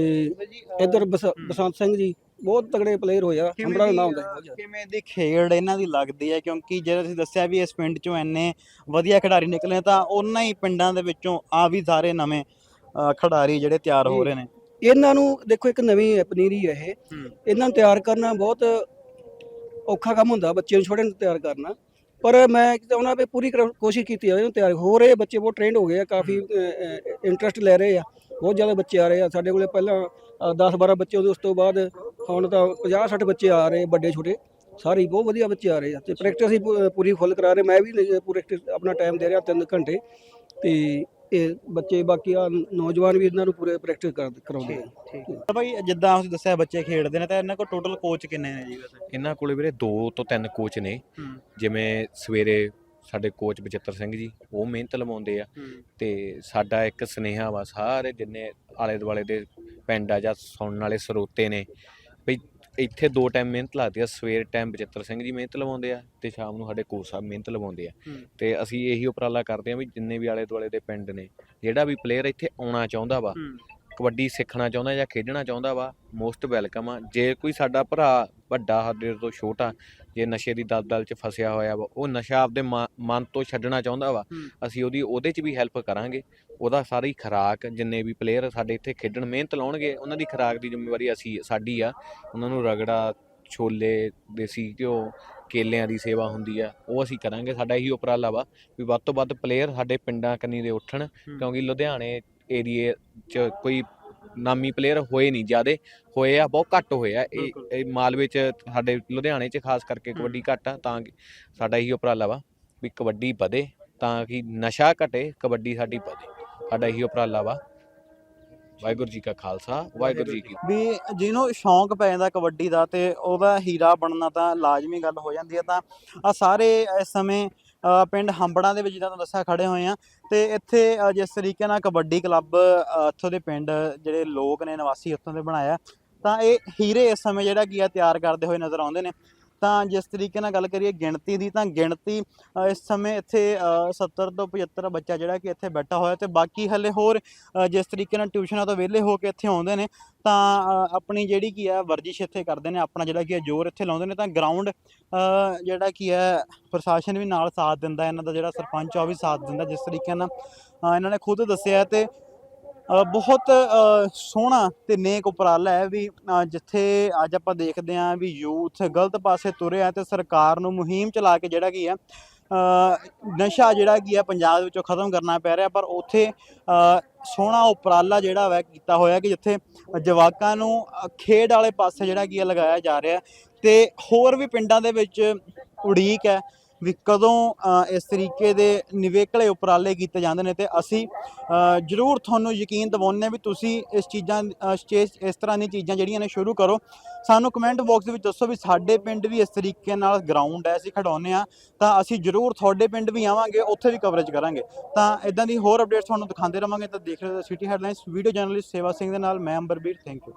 ਇੱਧਰ ਬਸ- ਬਸੰਤ ਸਿੰਘ ਜੀ ਬਹੁਤ ਤਗੜੇ ਪਲੇਅਰ ਹੋਏ ਆ ਕਿਵੇਂ ਹੰਬੜਾ ਦਾ ਨਾਮ ਹੁੰਦਾ। ਕਿਵੇਂ ਦੀ ਖੇਡ ਇਹਨਾਂ ਦੀ ਲੱਗਦੀ ਹੈ ਕਿਉਂਕਿ ਜਿਹੜਾ ਤੁਸੀਂ ਦੱਸਿਆ ਵੀ ਇਸ ਪਿੰਡ ਚੋਂ ਇੰਨੇ ਵਧੀਆ ਖਿਡਾਰੀ ਨਿਕਲੇ ਤਾਂ ਉਹਨਾਂ ਹੀ ਪਿੰਡਾਂ ਦੇ ਵਿੱਚੋਂ ਆ ਵੀ ਸਾਰੇ ਨਵੇਂ ਖਿਡਾਰੀ ਜਿਹੜੇ ਤਿਆਰ ਹੋ ਜੀ। ਰਹੇ ਨੇ ਇਹਨਾਂ ਨੂੰ ਦੇਖੋ ਇੱਕ ਨਵੀਂ ਪਨੀਰੀ ਹੈ ਇਹ। ਇਹਨਾਂ ਨੂੰ ਤਿਆਰ ਕਰਨਾ ਬਹੁਤ ਔਖਾ ਕੰਮ ਹੁੰਦਾ ਬੱਚੇ ਨੂੰ ਛੋਟੇ ਨੂੰ ਤਿਆਰ ਕਰਨਾ ਪਰ ਮੈਂ ਚਾਹੁੰਦਾ ਵੀ ਪੂਰੀ ਕੋਸ਼ਿਸ਼ ਕੀਤੀ ਜਾਵੇ ਇਹਨੂੰ ਤਿਆਰ ਹੋ ਰਹੇ ਬੱਚੇ ਬਹੁਤ ਟ੍ਰੇਨਡ ਹੋ ਗਏ ਆ ਕਾਫੀ ਇੰਟਰਸਟ ਲੈ ਰਹੇ ਆ ਬਹੁਤ ਜ਼ਿਆਦਾ ਬੱਚੇ ਆ ਰਹੇ ਆ ਸਾਡੇ ਕੋਲੇ ਪਹਿਲਾਂ 10 12 ਬੱਚੇ ਉਸ ਤੋਂ ਬਾਅਦ ਹੁਣ ਤਾਂ 50 60 ਬੱਚੇ ਆ ਰਹੇ ਵੱਡੇ ਛੋਟੇ ਸਾਰੇ ਹੀ ਬਹੁਤ ਵਧੀਆ ਬੱਚੇ ਆ ਰਹੇ ਆ। ਤੇ ਪ੍ਰੈਕਟਿਸ ਹੀ ਪੂ- ਪੂਰੀ ਫੁੱਲ ਕਰਾ ਰਹੇ। ਮੈਂ ਵੀ ਪੂਰੀ practice ਆਪਣਾ ਟਾਈਮ ਦੇ ਰਿਹਾ 3 ਘੰਟੇ। ਤੇ ਇਹ ਬੱਚੇ ਬਾਕੀ ਆ ਨੌਜਵਾਨ ਵੀ ਇਹਨਾਂ ਨੂੰ ਪੂਰੇ ਪ੍ਰੈਕਟਿਸ ਕਰਾਉਂਦੇ ਆ। ਠੀਕ ਹੈ ਭਾਈ ਜਿੱਦਾਂ ਤੁਸੀਂ ਦੱਸਿਆ ਬੱਚੇ ਖੇਡਦੇ ਨੇ ਤਾਂ ਇਹਨਾਂ ਕੋਲ ਟੋਟਲ ਕੋਚ ਕਿੰਨੇ ਨੇ ਜੀ ਵੈਸੇ? ਇਹਨਾਂ ਕੋਲੇ ਵੀਰੇ 2 ਤੋਂ 3 ਕੋਚ ਨੇ। ਹੂੰ। ਜਿਵੇਂ ਸਵੇਰੇ ਸਾਡੇ ਕੋਚ ਬਚਿੱਤਰ ਸਿੰਘ ਜੀ ਉਹ ਮਿਹਨਤ ਲਵਾਉਂਦੇ ਆ। ਤੇ ਸਾਡਾ ਇੱਕ ਸੁਨੇਹਾ ਵਾ ਸਾਰੇ ਜਿੰਨੇ ਆਲੇ ਦੁਆਲੇ ਦੇ ਪਿੰਡ ਆ ਜਾਂ ਸੁਣਨ ਵਾਲੇ ਸਰੋਤੇ ਨੇ ਇੱਥੇ ਦੋ ਟਾਈਮ ਮਿਹਨਤ ਲੱਗਦੀ ਆ ਸਵੇਰ ਟਾਈਮ ਬਚਿੱਤਰ ਸਿੰਘ ਜੀ ਮਿਹਨਤ ਲਵਾਉਂਦੇ ਆ ਤੇ ਸ਼ਾਮ ਨੂੰ ਸਾਡੇ ਕੋਚ ਸਾਹਿਬ ਮਿਹਨਤ ਲਵਾਉਂਦੇ ਆ। ਤੇ ਅਸੀਂ ਇਹੀ ਉਪਰਾਲਾ ਕਰਦੇ ਆ ਵੀ ਜਿੰਨੇ ਵੀ ਆਲੇ ਦੁਆਲੇ ਦੇ ਪਿੰਡ ਨੇ ਜਿਹੜਾ ਵੀ ਪਲੇਅਰ ਇੱਥੇ ਆਉਣਾ ਚਾਹੁੰਦਾ ਵਾ ਕਬੱਡੀ ਸਿੱਖਣਾ ਚਾਹੁੰਦਾ ਜਾਂ ਖੇਡਣਾ ਚਾਹੁੰਦਾ ਵਾ ਮੋਸਟ ਵੈਲਕਮ ਆ। ਜੇ ਕੋਈ ਸਾਡਾ ਭਰਾ ਵੱਡਾ ਸਾਡੇ ਤੋਂ ਛੋਟਾ ਜੇ ਨਸ਼ੇ ਦੀ ਦਲਦਲ 'ਚ ਫਸਿਆ ਹੋਇਆ ਵਾ ਉਹ ਨਸ਼ਾ ਆਪਦੇ ਮਨ ਤੋਂ ਛੱਡਣਾ ਚਾਹੁੰਦਾ ਵਾ। ਅਸੀਂ ਉਹਦੀ ਉਹਦੇ 'ਚ ਵੀ ਹੈਲਪ ਕਰਾਂਗੇ। ਉਹਦਾ ਸਾਰੀ ਖੁਰਾਕ ਜਿੰਨੇ ਵੀ ਪਲੇਅਰ ਸਾਡੇ ਇੱਥੇ ਖੇਡਣ ਮਿਹਨਤ ਲਾਉਣਗੇ ਉਹਨਾਂ ਦੀ ਖੁਰਾਕ ਦੀ ਜ਼ਿੰਮੇਵਾਰੀ ਅਸੀਂ ਸਾਡੀ ਆ। ਉਹਨਾਂ ਨੂੰ ਰਗੜਾ ਛੋਲੇ ਦੇਸੀ ਘਿਓ ਕੇਲਿਆਂ ਦੀ ਸੇਵਾ ਹੁੰਦੀ ਆ ਉਹ ਅਸੀਂ ਕਰਾਂਗੇ। ਸਾਡਾ ਇਹੀ ਉਪਰਾਲਾ ਵਾ ਵੀ ਵੱਧ ਤੋਂ ਵੱਧ ਪਲੇਅਰ ਸਾਡੇ ਪਿੰਡਾਂ ਕੰਨੀ ਦੇ ਉੱਠਣ ਕਿਉਂਕਿ ਲੁਧਿਆਣੇ ਏਰੀਏ 'ਚ ਕੋਈ ਨਾਮੀ ਪਲੇਅਰ ਹੋਏ ਨਹੀਂ ਜਿਆਦੇ ਹੋਏ ਆ ਬਹੁਤ ਘੱਟ ਹੋਏ ਆ। ਇਹ ਮਾਲਵੇ 'ਚ ਸਾਡੇ ਲੁਧਿਆਣੇ 'ਚ ਖਾਸ ਕਰਕੇ। ਕਬੱਡੀ ਘੱਟ ਆ ਤਾਂ ਕਿ ਸਾਡਾ ਇਹੀ ਉਪਰਾਲਾ ਵਾ ਵੀ ਕਬੱਡੀ ਵਧੇ ਤਾਂ ਕਿ ਨਸ਼ਾ ਘਟੇ ਕਬੱਡੀ ਸਾਡੀ ਵਧੇ। ਸਾਡਾ ਇਹੀ ਉਪਰਾਲਾ ਵਾ। ਵਾਹਿਗੁਰੂ ਜੀ ਕਾ ਖਾਲਸਾ ਵਾਹਿਗੁਰੂ ਜੀ ਕੀ ਵੀ ਜਿਹਨੂੰ ਸ਼ੌਂਕ ਪੈ ਜਾਂਦਾ ਕਬੱਡੀ ਦਾ ਤੇ ਉਹਦਾ ਹੀਰਾ ਬਣਨਾ ਤਾਂ ਲਾਜ਼ਮੀ ਗੱਲ ਹੋ ਜਾਂਦੀ ਹੈ ਤਾਂ ਆ ਸਾਰੇ ਇਸ ਸਮੇਂ ਪਿੰਡ ਹੰਬੜਾਂ ਦੇ ਵਿੱਚ ਜਿੱਦਾਂ ਤੁਹਾਨੂੰ ਦੱਸਿਆ ਖੜੇ ਹੋਏ ਆ ਤੇ ਇੱਥੇ ਜਿਸ ਤਰੀਕੇ ਨਾਲ ਕਬੱਡੀ ਕਲੱਬ ਇੱਥੋਂ ਦੇ ਪਿੰਡ ਜਿਹੜੇ ਲੋਕ ਨੇ, ਨਿਵਾਸੀ ਉੱਥੋਂ ਦੇ ਬਣਾਇਆ, ਤਾਂ ਇਹ ਹੀਰੇ ਇਸ ਸਮੇਂ ਜਿਹੜਾ ਕੀ ਆ, ਤਿਆਰ ਕਰਦੇ ਹੋਏ ਨਜ਼ਰ ਆਉਂਦੇ ਨੇ। ਤਾਂ ਜਿਸ ਤਰੀਕੇ ਨਾਲ ਗੱਲ ਕਰੀਏ ਗਿਣਤੀ ਦੀ ਤਾਂ ਗਿਣਤੀ ਇਸ ਸਮੇਂ ਇੱਥੇ ਅ, 70 ਤੋਂ 75 ਬੱਚਾ ਜਿਹੜਾ ਕਿ ਇੱਥੇ ਬੈਠਾ ਹੋਇਆ ਤੇ ਬਾਕੀ ਹਲੇ ਹੋਰ ਜਿਸ ਤਰੀਕੇ ਨਾਲ ਟਿਊਸ਼ਨਾਂ ਤੋਂ ਵਿਹਲੇ ਹੋ ਕੇ ਇੱਥੇ ਆਉਂਦੇ ਨੇ ਤਾਂ ਆਪਣੀ ਜਿਹੜੀ ਕੀ ਹੈ ਵਰਜਿਸ਼ ਇੱਥੇ ਕਰਦੇ ਨੇ ਆਪਣਾ ਜਿਹੜਾ ਕੀ ਆ ਜ਼ੋਰ ਇੱਥੇ ਲਾਉਂਦੇ ਨੇ ਤਾਂ ਗਰਾਊਂਡ ਜਿਹੜਾ ਕੀ ਹੈ ਪ੍ਰਸ਼ਾਸਨ ਵੀ ਨਾਲ ਸਾਥ ਦਿੰਦਾ ਇਹਨਾਂ ਦਾ ਜਿਹੜਾ ਸਰਪੰਚ ਆ ਉਹ ਵੀ ਸਾਥ ਦਿੰਦਾ ਜਿਸ ਤਰੀਕੇ ਨਾਲ ਇਹਨਾਂ ਨੇ ਖੁਦ ਦੱਸਿਆ ਤੇ ਬਹੁਤ ਸੋਹਣਾ ਤੇ ਨੇਕ ਉਪਰਾਲਾ ਹੈ ਵੀ ਜਿੱਥੇ ਅੱਜ ਆਪਾਂ ਦੇਖਦੇ ਹਾਂ ਵੀ ਯੂਥ ਗਲਤ ਪਾਸੇ ਤੁਰਿਆ ਤੇ ਸਰਕਾਰ ਨੂੰ ਮੁਹਿੰਮ ਚਲਾ ਕੇ ਜਿਹੜਾ ਕੀ ਹੈ ਨਸ਼ਾ ਜਿਹੜਾ ਕੀ ਹੈ ਪੰਜਾਬ ਵਿੱਚੋਂ ਖਤਮ ਕਰਨਾ ਪੈ ਰਿਹਾ, ਪਰ ਉੱਥੇ ਸੋਹਣਾ ਉਪਰਾਲਾ ਜਿਹੜਾ ਵਾ ਕੀਤਾ ਹੋਇਆ ਕਿ ਜਿੱਥੇ ਜਵਾਕਾਂ ਨੂੰ ਖੇਡ ਵਾਲੇ ਪਾਸੇ ਜਿਹੜਾ ਕੀ ਹੈ ਲਗਾਇਆ ਜਾ ਰਿਹਾ। ਤੇ ਹੋਰ ਵੀ ਪਿੰਡਾਂ ਦੇ ਵਿੱਚ ਉਡੀਕ ਹੈ ਵੀ ਕਦੋਂ ਇਸ ਤਰੀਕੇ ਦੇ ਨਿਵੇਕਲੇ ਉਪਰਾਲੇ ਕੀਤੇ ਜਾਂਦੇ ਨੇ ਤੇ ਅਸੀਂ ਜ਼ਰੂਰ ਤੁਹਾਨੂੰ ਯਕੀਨ ਦਿਵਾਉਂਦੇ ਵੀ ਤੁਸੀਂ ਇਸ ਚੀਜ਼ਾਂ ਸਟੇਜ ਇਸ ਤਰ੍ਹਾਂ ਦੀਆਂ ਚੀਜ਼ਾਂ ਜਿਹੜੀਆਂ ਨੇ ਸ਼ੁਰੂ ਕਰੋ। ਸਾਨੂੰ ਕਮੈਂਟ ਬਾਕਸ ਵਿੱਚ ਦੱਸੋ ਵੀ ਸਾਡੇ ਪਿੰਡ ਵੀ ਇਸ ਤਰੀਕੇ ਨਾਲ ਗਰਾਊਂਡ ਹੈ, ਅਸੀਂ ਖਿਡਾਉਂਦੇ ਆ ਤਾਂ ਅਸੀਂ ਜ਼ਰੂਰ ਤੁਹਾਡੇ ਪਿੰਡ ਵੀ ਆਵਾਂਗੇ, ਉੱਥੇ ਵੀ ਕਵਰੇਜ ਕਰਾਂਗੇ। ਤਾਂ ਇਦਾਂ ਦੀ ਹੋਰ ਅਪਡੇਟਸ ਤੁਹਾਨੂੰ ਦਿਖਾਉਂਦੇ ਰਵਾਂਗੇ, ਤਾਂ ਦੇਖ ਰਹੇ ਹੋ ਸਿਟੀ ਹੈਡਲਾਈਨਸ ਵੀਡੀਓ ਜਰਨਲਿਸਟ ਸੇਵਾ ਸਿੰਘ ਦੇ ਨਾਲ, ਮੈਂ ਅੰਬਰਬੀਰ ਥੈਂਕ ਯੂ